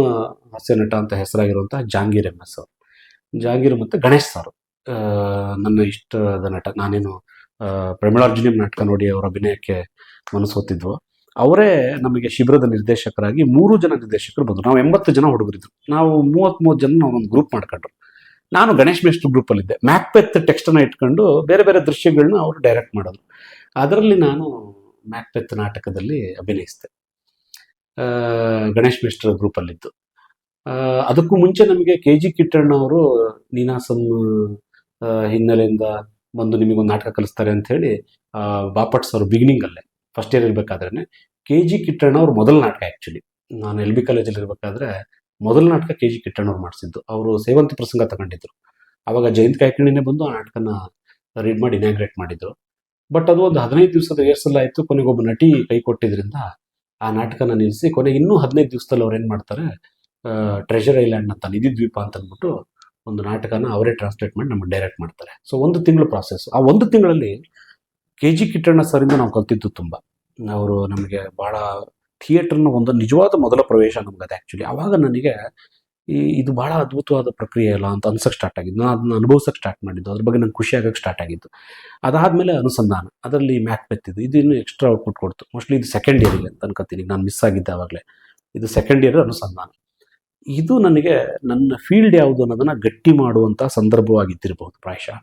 Speaker 1: ಹಾಸ್ಯ ನಟ ಅಂತ ಹೆಸರಾಗಿರುವಂಥ ಜಾಂಗೀರ್ ಎಂ ಎಸ್ ಅವರು. ಜಾಂಗೀರ್ ಮತ್ತು ಗಣೇಶ್ ಸರ್. ನನ್ನ ಇಷ್ಟದ ನಟ, ನಾನೇನು ಪ್ರಮಿಳಾರ್ಜುನಿಯಂ ನಾಟಕ ನೋಡಿ ಅವರ ಅಭಿನಯಕ್ಕೆ ಮನಸ್ಸು ಹೊತ್ತಿದ್ವು, ಅವರೇ ನಮಗೆ ಶಿಬಿರದ ನಿರ್ದೇಶಕರಾಗಿ ಮೂರು ಜನ ನಿರ್ದೇಶಕರು ಬಂದರು. ನಾವು ಎಂಬತ್ತು ಜನ ಹುಡುಗರಿದ್ರು ನಾವು ಮೂವತ್ತ್ ಮೂವತ್ತು ಜನ ನಾವೊಂದು ಗ್ರೂಪ್ ಮಾಡ್ಕೊಂಡ್ರು. ನಾನು ಗಣೇಶ್ ಮೇಷ್ಟ್ರು ಗ್ರೂಪಲ್ಲಿದ್ದೆ ಮ್ಯಾಕ್ಪೆತ್ ಟೆಕ್ಸ್ಟನ್ನು ಇಟ್ಕೊಂಡು ಬೇರೆ ಬೇರೆ ದೃಶ್ಯಗಳನ್ನ ಅವರು ಡೈರೆಕ್ಟ್ ಮಾಡೋದು ಅದರಲ್ಲಿ ನಾನು ಮ್ಯಾಕ್ಪೆತ್ ನಾಟಕದಲ್ಲಿ ಅಭಿನಯಿಸಿದೆ. ಗಣೇಶ್ ಮಿಸ್ಟರ್ ಗ್ರೂಪಲ್ಲಿದ್ದು. ಅದಕ್ಕೂ ಮುಂಚೆ ನಮಗೆ ಕೆ ಜಿ ಕಿಟ್ಟಣ್ಣ ಅವರು ನೀನಾಸಂ ಹಿನ್ನೆಲೆಯಿಂದ ಬಂದು ನಿಮಗೊಂದು ನಾಟಕ ಕಲಿಸ್ತಾರೆ ಅಂತ ಹೇಳಿ ಆ, ಬಾಪಟ್ ಸರ್ ಬಿಗಿನಿಂಗ್ ಅಲ್ಲೇ ಫಸ್ಟ್ ಇಯರ್ ಇರ್ಬೇಕಾದ್ರೆ ಕೆ ಜಿ ಕಿಟ್ಟಣ್ಣ ಅವ್ರ ಮೊದಲ ನಾಟಕ ಆ್ಯಕ್ಚುಲಿ ನಾನು ಎಲ್ ಬಿ ಕಾಲೇಜಲ್ಲಿ ಇರಬೇಕಾದ್ರೆ ಮೊದಲ ನಾಟಕ ಕೆ ಜಿ ಕಿಟ್ಟಣ್ಣ ಅವ್ರು ಮಾಡಿಸಿದ್ದು. ಅವರು ಸೇವಂತಿ ಪ್ರಸಂಗ ತಗೊಂಡಿದ್ರು. ಆವಾಗ ಜಯಂತ್ ಕಾಯ್ಕಿಣಿನೇ ಬಂದು ಆ ನಾಟಕನ ರೀಡ್ ಮಾಡಿ ಇನಾಗ್ರೇಟ್ ಮಾಡಿದ್ರು. ಬಟ್ ಅದು ಒಂದು ಹದಿನೈದು ದಿವಸದ ರಿಹರ್ಸಲ್ ಆಯಿತು. ಕೊನೆಗೊಬ್ಬ ನಟಿ ಕೈ ಕೊಟ್ಟಿದ್ರಿಂದ ಆ ನಾಟಕನ ನಿಲ್ಲಿಸಿ ಕೊನೆಗೆ ಇನ್ನೂ ಹದಿನೈದು ದಿವಸದಲ್ಲಿ ಅವ್ರು ಏನು ಮಾಡ್ತಾರೆ ಟ್ರೆಷರ್ ಐಲ್ಯಾಂಡ್ ಅಂತ ನಿಧಿ ದ್ವೀಪ ಅಂತ ಅಂದ್ಬಿಟ್ಟು ಒಂದು ನಾಟಕನ ಅವರೇ ಟ್ರಾನ್ಸ್ಲೇಟ್ ಮಾಡಿ ನಮಗೆ ಡೈರೆಕ್ಟ್ ಮಾಡ್ತಾರೆ. ಸೊ ಒಂದು ತಿಂಗಳ ಪ್ರಾಸೆಸ್ ಆ ಒಂದು ತಿಂಗಳಲ್ಲಿ ಕೆ ಜಿ ಕಿಟ್ಟಣ್ಣ ಸರಿಂದ ನಾವು ಕಲ್ತಿದ್ದು ತುಂಬ. ಅವರು ನಮಗೆ ಭಾಳ ಥಿಯೇಟರ್ನ ಒಂದು ನಿಜವಾದ ಮೊದಲ ಪ್ರವೇಶ ನಮ್ಗೆ ಅದು ಆ್ಯಕ್ಚುಲಿ ಆವಾಗ ನನಗೆ ಈ ಇದು ಭಾಳ ಅದ್ಭುತವಾದ ಪ್ರಕ್ರಿಯೆ ಅಲ್ಲ ಅಂತ ಅನ್ಸಕ್ಕೆ ಸ್ಟಾರ್ಟ್ ಆಗಿದ್ದು. ನಾನು ಅದನ್ನ ಅನುಭವಿಸಕ್ಕೆ ಸ್ಟಾರ್ಟ್ ಮಾಡಿದ್ದು. ಅದ್ರ ಬಗ್ಗೆ ನಂಗೆ ಖುಷಿ ಸ್ಟಾರ್ಟ್ ಆಗಿದ್ದು. ಅದಾದಮೇಲೆ ಅನುಸಂಧಾನ. ಅದರಲ್ಲಿ ಮ್ಯಾಕ್ ಬೆತ್ತಿದ್ದು ಇದು ಇನ್ನೂ ಎಕ್ಸ್ಟ್ರಾ ಔಟ್ಪುಟ್ ಕೊಡ್ತು. ಮೋಸ್ಟ್ಲಿ ಇದು ಸೆಕೆಂಡ್ ಇಯರಿಗೆ ಅಂತ ಅನ್ಕೋತೀನಿ. ನಾನು ಮಿಸ್ ಆಗಿದ್ದೆ ಆವಾಗಲೇ ಇದು ಸೆಕೆಂಡ್ ಇಯರ್ ಅನುಸಂಧಾನ. ಇದು ನನಗೆ ನನ್ನ ಫೀಲ್ಡ್ ಯಾವುದು ಅನ್ನೋದನ್ನ ಗಟ್ಟಿ ಮಾಡುವಂಥ ಸಂದರ್ಭವಾಗಿದ್ದಿರಬಹುದು ಪ್ರಾಯಶಃ.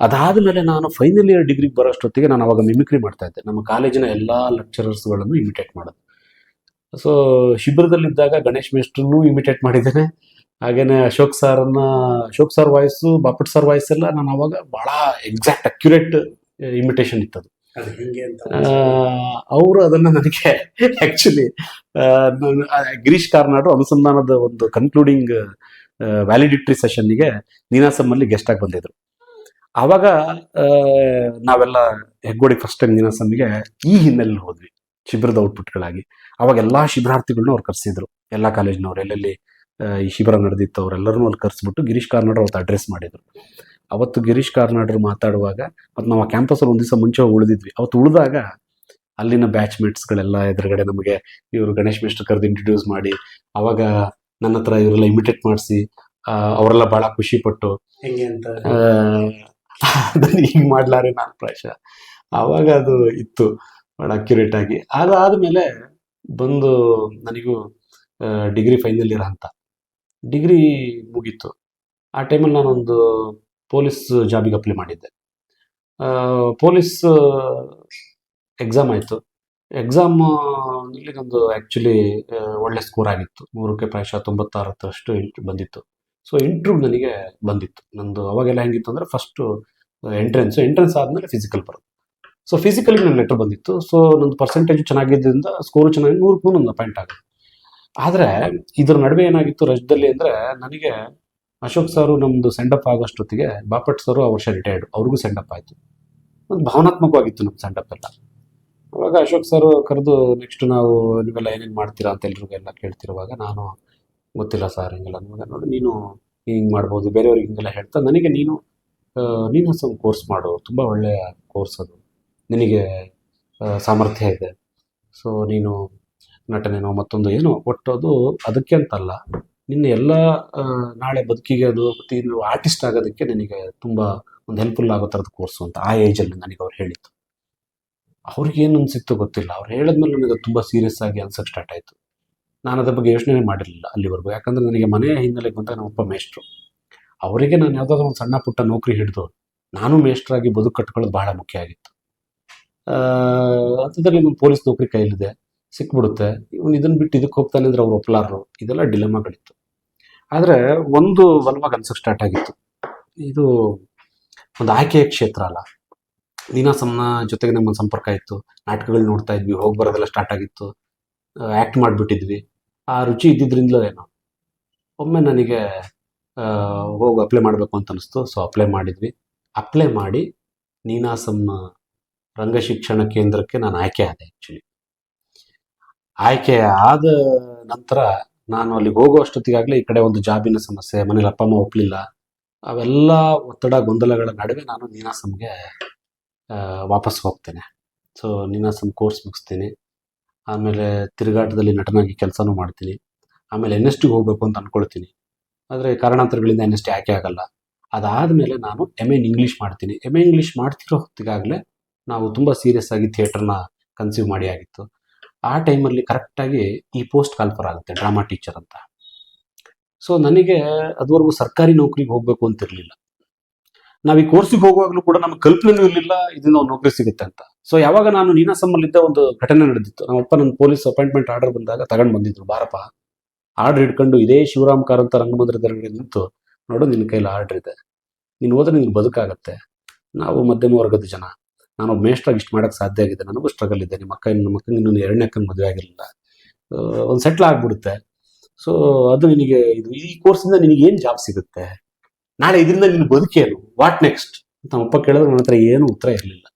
Speaker 1: ಅದಾದಮೇಲೆ ನಾನು ಫೈನಲ್ ಇಯರ್ ಡಿಗ್ರಿಗೆ ಬರೋಷ್ಟೊತ್ತಿಗೆ ನಾನು ಅವಾಗ ಮಿಮಿಕ್ರಿ ಮಾಡ್ತಾ ಇದ್ದೆ. ನಮ್ಮ ಕಾಲೇಜಿನ ಎಲ್ಲ ಲೆಕ್ಚರರ್ಸ್ಗಳನ್ನು ಇಮಿಟೇಟ್ ಮಾಡೋದು. ಸೊ ಶಿಬಿರದಲ್ಲಿದ್ದಾಗ ಗಣೇಶ್ ಮೇಷ್ಟ್ರನ್ನೂ ಇಮಿಟೇಟ್ ಮಾಡಿದ್ದೇನೆ. ಹಾಗೇನೆ Ashok ಸಾರನ್ನ Ashok sir voice Bapat sir voice ಎಲ್ಲ ನಾನು ಅವಾಗ ಭಾಳ ಎಕ್ಸಾಕ್ಟ್ ಅಕ್ಯುರೇಟ್ ಇಮಿಟೇಷನ್ ಇತ್ತದು. ಅವರು ಅದನ್ನ ನನಗೆ ಆಕ್ಚುಲಿ ಗಿರೀಶ್ ಕಾರ್ನಾಡು ಅನುಸಂಧಾನದ ಒಂದು ಕನ್ಕ್ಲೂಡಿಂಗ್ ವ್ಯಾಲಿಡಿಟ್ರಿ ಸೆಷನ್ನಿಗೆ ನೀನಾಸಮ್ಮಲ್ಲಿ ಗೆಸ್ಟ್ ಆಗಿ ಬಂದಿದ್ರು. ಆವಾಗ ನಾವೆಲ್ಲ ಹೆಗ್ಗೋಡಿ ಫಸ್ಟ್ ಟೈಮ್ ನೀನಾಸಮ್ಗೆ ಈ ಹಿನ್ನೆಲೆ ಹೋದ್ವಿ ಶಿಬಿರದ ಔಟ್ಪುಟ್ಗಳಾಗಿ ಅವಾಗ ಎಲ್ಲಾ ಶಿಬಿರಾರ್ಥಿಗಳನ್ನ ಅವ್ರು ಕರೆಸಿದ್ರು. ಎಲ್ಲ ಕಾಲೇಜ್ನವ್ರು ಎಲ್ಲೆಲ್ಲಿ ಈ ಶಿಬಿರ ನಡೆದಿತ್ತು ಅವರೆಲ್ಲರನ್ನೂ ಅಲ್ಲಿ ಕರೆಸ್ಬಿಟ್ಟು ಗಿರೀಶ್ ಕಾರ್ನಾಡ್ ಅವತ್ತು ಅಡ್ರೆಸ್ ಮಾಡಿದ್ರು. ಅವತ್ತು ಗಿರೀಶ್ ಕಾರ್ನಾಡ್ರು ಮಾತಾಡುವಾಗ ಮತ್ತು ನಾವು ಆ ಕ್ಯಾಂಪಸಲ್ಲಿ ಒಂದು ದಿವಸ ಮುಂಚೆ ಉಳಿದಿದ್ವಿ. ಅವತ್ತು ಉಳಿದಾಗ ಅಲ್ಲಿನ ಬ್ಯಾಚ್ ಮೇಟ್ಸ್ಗಳೆಲ್ಲ ಎದುರುಗಡೆ ನಮಗೆ ಇವರು ಗಣೇಶ್ ಮಿಸ್ಟರ್ ಕರೆದು ಇಂಟ್ರೊಡ್ಯೂಸ್ ಮಾಡಿ ಅವಾಗ ನನ್ನ ಹತ್ರ ಇವರೆಲ್ಲ ಇಮಿಟೇಟ್ ಮಾಡಿಸಿ ಅವರೆಲ್ಲ ಭಾಳ ಖುಷಿಪಟ್ಟು
Speaker 2: ಹೆಂಗೆ ಅಂತ?
Speaker 1: ಅದನ್ನು ಹಿಂಗೆ ಮಾಡ್ಲಾರೆ ನಾನು ಪ್ರಾಯಶಃ. ಅವಾಗ ಅದು ಇತ್ತು ಭಾಳ ಅಕ್ಯುರೇಟ್ ಆಗಿ. ಅದಾದ್ಮೇಲೆ ಬಂದು ನನಗೂ ಡಿಗ್ರಿ ಫೈನಲ್ ಇರೋ ಅಂತ ಡಿಗ್ರಿ ಮುಗೀತು. ಆ ಟೈಮಲ್ಲಿ ನಾನೊಂದು ಪೊಲೀಸ್ ಜಾಬಿಗೆ ಅಪ್ಲೈ ಮಾಡಿದ್ದೆ. ಪೊಲೀಸ್ ಎಕ್ಸಾಮ್ ಆಯಿತು. ಎಕ್ಸಾಮ್ ನಂದು ಆ್ಯಕ್ಚುಲಿ ಒಳ್ಳೆ ಸ್ಕೋರ್ ಆಗಿತ್ತು. ನೂರಕ್ಕೆ ಪ್ರಾಯಶಃ ತೊಂಬತ್ತಾರತ್ತರಷ್ಟು ಇಂಟ್ರ್ ಬಂದಿತ್ತು. ಸೊ ಇಂಟ್ರೂ ನನಗೆ ಬಂದಿತ್ತು. ನಂದು ಅವಾಗೆಲ್ಲ ಹೆಂಗಿತ್ತು ಅಂದರೆ ಫಸ್ಟು ಎಂಟ್ರೆನ್ಸ್ ಎಂಟ್ರೆನ್ಸ್ ಆದಮೇಲೆ ಫಿಸಿಕಲ್ ಬರೋದು. ಸೊ ಫಿಸಿಕಲಿ ನನ್ನ ಲೆಟರ್ ಬಂದಿತ್ತು. ಸೊ ನಂದು ಪರ್ಸೆಂಟೇಜ್ ಚೆನ್ನಾಗಿದ್ದರಿಂದ ಸ್ಕೋರು ಚೆನ್ನಾಗಿ ನೂರಕ್ಕೂ ಒಂದು ಅಪಾಯಿಂಟ್ ಆಗುತ್ತೆ ಆದರೆ ಇದ್ರ ನಡುವೆ ಏನಾಗಿತ್ತು ರಜದಲ್ಲಿ ಅಂದರೆ ನನಗೆ ಅಶೋಕ್ ಸಾರು ನಮ್ಮದು ಸೆಂಡಪ್ ಆಗೋಷ್ಟೊತ್ತಿಗೆ ಬಾಪಟ್ ಸರು ಆ ವರ್ಷ ರಿಟೈರ್ಡ್ ಅವ್ರಿಗೂ ಸೆಂಡಪ್ ಆಯಿತು. ಒಂದು ಭಾವನಾತ್ಮಕವಾಗಿತ್ತು ನಮ್ಮ ಸೆಂಡಪ್ ಎಲ್ಲ. ಅವಾಗ ಅಶೋಕ್ ಸರ್ ಕರೆದು ನೆಕ್ಸ್ಟ್ ನಾವು ನೀವೆಲ್ಲ ಏನೇನು ಮಾಡ್ತೀರಾ ಅಂತ ಎಲ್ರಿಗೆಲ್ಲ ಕೇಳ್ತಿರುವಾಗ ನಾನು, ಗೊತ್ತಿಲ್ಲ ಸರ್ ಹಿಂಗೆಲ್ಲ. ಅಂದಾಗ, ನೋಡಿ, ನೀನು ಹಿಂಗೆ ಮಾಡ್ಬೋದು, ಬೇರೆಯವ್ರಿಗೆ ಹಿಂಗೆಲ್ಲ ಹೇಳ್ತಾ, ನನಗೆ ನೀನು ನೀನು ಒಂದು ಕೋರ್ಸ್ ಮಾಡು. ತುಂಬ ಒಳ್ಳೆಯ ಕೋರ್ಸ್ ಅದು. ನಿನಗೆ ಸಾಮರ್ಥ್ಯ ಇದೆ. ಸೊ ನೀನು ನಟನೆನೋ ಮತ್ತೊಂದು ಏನೋ ಒಟ್ಟು ಅದು ಅದಕ್ಕೆ ಅಂತಲ್ಲ. ನಿನ್ನ ಎಲ್ಲ ನಾಳೆ ಬದುಕಿಗೆ ಅದು ಮತ್ತು ಇನ್ನು ಆರ್ಟಿಸ್ಟ್ ಆಗೋದಕ್ಕೆ ನಿನಗೆ ತುಂಬ ಒಂದು ಹೆಲ್ಪ್ಫುಲ್ ಆಗೋ ಥರದ ಕೋರ್ಸು ಅಂತ ಆ ಏಜಲ್ಲಿ ನನಗೆ ಅವ್ರು ಹೇಳಿತ್ತು ಅವ್ರಿಗೆ ಏನು ಅನಿಸಿತ್ತು ಗೊತ್ತಿಲ್ಲ. ಅವ್ರು ಹೇಳಿದ್ಮೇಲೆ ನನಗೆ ತುಂಬ ಸೀರಿಯಸ್ ಆಗಿ ಅನ್ಸಕ್ಕೆ ಸ್ಟಾರ್ಟ್ ಆಯಿತು. ನಾನು ಅದ್ರ ಬಗ್ಗೆ ಯೋಚನೆ ಮಾಡಿರಲಿಲ್ಲ ಅಲ್ಲಿವರೆಗೂ. ಯಾಕಂದರೆ ನನಗೆ ಮನೆಯ ಹಿನ್ನೆಲೆಗೆ ಬಂದಾಗ ನಮ್ಮಪ್ಪ ಮೇಷ್ಟ್ರು. ಅವರಿಗೆ ನಾನು ಯಾವುದಾದ್ರೂ ಒಂದು ಸಣ್ಣ ಪುಟ್ಟ ನೌಕರಿ ಹಿಡಿದು, ನಾನು ಮೇಷ್ಟ್ರಾಗಿ ಬದುಕು ಕಟ್ಕೊಳ್ಳೋದು ಬಹಳ ಮುಖ್ಯ ಆಗಿತ್ತು. ಅಂಥದ್ರಲ್ಲಿ ಒಂದು ಪೊಲೀಸ್ ನೌಕರಿ ಕೈಲಿದೆ ಸಿಕ್ಬಿಡುತ್ತೆ. ಇವನು ಇದನ್ನು ಬಿಟ್ಟು ಇದಕ್ಕೆ ಹೋಗ್ತಾನೆ ಅಂದ್ರೆ ಅವ್ರು ಒಪ್ಪಲಾರರು ಇದೆಲ್ಲ ಡಿಲೆಮಾಗಳಿತ್ತು ಆದರೆ ಒಂದು ಬಲವಾಗಿ ಅನ್ಸಕ್ಕೆ ಸ್ಟಾರ್ಟ್ ಆಗಿತ್ತು. ಇದು ಒಂದು ಆಯ್ಕೆಯ ಕ್ಷೇತ್ರ ಅಲ್ಲ. ನೀನಾಸಮ್ಮನ ಜೊತೆಗೆ ನಮ್ಮ ಸಂಪರ್ಕ ಇತ್ತು. ನಾಟಕಗಳು ನೋಡ್ತಾ ಇದ್ವಿ, ಹೋಗಿ ಬರೋದೆಲ್ಲ ಸ್ಟಾರ್ಟ್ ಆಗಿತ್ತು. ಆ್ಯಕ್ಟ್ ಮಾಡಿಬಿಟ್ಟಿದ್ವಿ. ಆ ರುಚಿ ಇದ್ದಿದ್ರಿಂದಲೇ ಏನೋ. ಒಮ್ಮೆ ನನಗೆ ಹೋಗಿ ಅಪ್ಲೈ ಮಾಡಬೇಕು ಅಂತ ಅನಿಸ್ತು. ಸೊ ಅಪ್ಲೈ ಮಾಡಿದ್ವಿ. ಅಪ್ಲೈ ಮಾಡಿ ನೀನಾಸಂನ ರಂಗಶಿಕ್ಷಣ ಕೇಂದ್ರಕ್ಕೆ ನಾನು ಆಯ್ಕೆ ಆದೆ ಆ್ಯಕ್ಚುಲಿ ಆಯ್ಕೆ ಆದ ನಂತರ ನಾನು ಅಲ್ಲಿಗೆ ಹೋಗೋ ಅಷ್ಟೊತ್ತಿಗಾಗಲೇ ಈ ಕಡೆ ಒಂದು ಜಾಬಿನ ಸಮಸ್ಯೆ, ಮನೇಲಿ ಅಪ್ಪ, ಅಮ್ಮ ಒಪ್ಪಲಿಲ್ಲ ಅವೆಲ್ಲ ಒತ್ತಡ, ಗೊಂದಲಗಳ ನಡುವೆ ನಾನು ನೀನಾಸಮ್ಗೆ ವಾಪಸ್ ಹೋಗ್ತೇನೆ. ಸೊ ನೀನಾಸಮ್ ಕೋರ್ಸ್ ಮುಗಿಸ್ತೀನಿ. ಆಮೇಲೆ ತಿರುಗಾಟದಲ್ಲಿ ನಟನಾಗಿ ಕೆಲಸನೂ ಮಾಡ್ತೀನಿ. ಆಮೇಲೆ ಎನ್ ಎಸ್ ಟಿಗೆ ಹೋಗಬೇಕು ಅಂತ ಅಂದ್ಕೊಳ್ತೀನಿ ಆದರೆ ಕಾರಣಾಂತರಗಳಿಂದ ಎನ್ ಎಸ್ ಟಿ ಆಯ್ಕೆ ಆಗಲ್ಲ. ಅದಾದಮೇಲೆ ನಾನು ಎಂ ಎನ್ ಇಂಗ್ಲೀಷ್ ಮಾಡ್ತೀನಿ. ಎಂ ಎ ಇಂಗ್ಲೀಷ್ ಮಾಡ್ತಿರೋ ಹೊತ್ತಿಗಾಗಲೇ ನಾವು ತುಂಬ ಸೀರಿಯಸ್ ಆಗಿ ಥಿಯೇಟರ್ನ ಕನ್ಸ್ಯೂಮ್ ಮಾಡಿ ಆಗಿತ್ತು. ಆ ಟೈಮಲ್ಲಿ ಕರೆಕ್ಟಾಗಿ ಈ ಪೋಸ್ಟ್ ಕಾಲ್ಫರ್ ಆಗುತ್ತೆ ಡ್ರಾಮಾ ಟೀಚರ್ ಅಂತ. ಸೊ ನನಗೆ ಅದುವರೆಗೂ ಸರ್ಕಾರಿ ನೌಕರಿಗೆ ಹೋಗಬೇಕು ಅಂತಿರಲಿಲ್ಲ ನಾವು ಈ ಕೋರ್ಸಿಗೆ ಹೋಗುವಾಗಲೂ ಕೂಡ ನಮ್ಗೆ ಕಲ್ಪನೆನೂ ಇರಲಿಲ್ಲ ಇದನ್ನ ನೌಕರಿ ಸಿಗುತ್ತೆ ಅಂತ. ಸೊ ಯಾವಾಗ ನಾನು ನೀನಾಸಮ್ಮಲ್ಲಿದ್ದ ಒಂದು ಘಟನೆ ನಡೆದಿತ್ತು. ನಮ್ಮಪ್ಪ ನನ್ನ ಪೊಲೀಸ್ ಅಪಾಯಿಂಟ್ಮೆಂಟ್ ಆರ್ಡರ್ ಬಂದಾಗ ತಗೊಂಡು ಬಂದಿದ್ರು, ಬಾರಪ್ಪ. ಆರ್ಡರ್ ಇಟ್ಕೊಂಡು ಇದೇ ಶಿವರಾಮ್ ಕಾರಂತ ರಂಗಮಂದಿರದ ಎದುರುಗಡೆ ನಿಂತು, ನೋಡು ನಿನ್ನ ಕೈಲಿ ಆರ್ಡರ್ ಇದೆ. ನೀನು ಹೋದ್ರೆ ನಿನ್ಗೆ ಬದುಕಾಗತ್ತೆ. ನಾವು ಮಧ್ಯಮ ವರ್ಗದ ಜನ. ನಾನು ಒಬ್ಬ ಮೇಷ್ಟ್ರಾಗಿ ಇಷ್ಟು ಮಾಡೋಕ್ಕೆ ಸಾಧ್ಯ ಆಗಿದೆ. ನನಗೂ ಸ್ಟ್ರಗಲ್ ಇದೆ. ನಿಮ್ಮ ಅಕ್ಕ ನಿಮ್ಮ ಅಕ್ಕಂಗೆ ಇನ್ನೊಂದು ಎರಡನೇ ಅಕ್ಕನ ಮದುವೆ ಆಗಿರಲಿಲ್ಲ. ಒಂದು ಸೆಟ್ಲ್ ಆಗಿಬಿಡುತ್ತೆ. ಸೊ ಅದು ನಿನಗೆ ಇದು ಈ ಕೋರ್ಸಿಂದ ನಿನಗೆ ಏನು ಜಾಬ್ ಸಿಗುತ್ತೆ? ನಾಳೆ ಇದರಿಂದ ನಿನ್ನ ಬದುಕೇನು? ವಾಟ್ ನೆಕ್ಸ್ಟ್ ನಮ್ಮಪ್ಪ ಕೇಳಿದ್ರೆ, ನನ್ನ ಹತ್ರ ಏನು ಉತ್ತರ ಇರಲಿಲ್ಲ.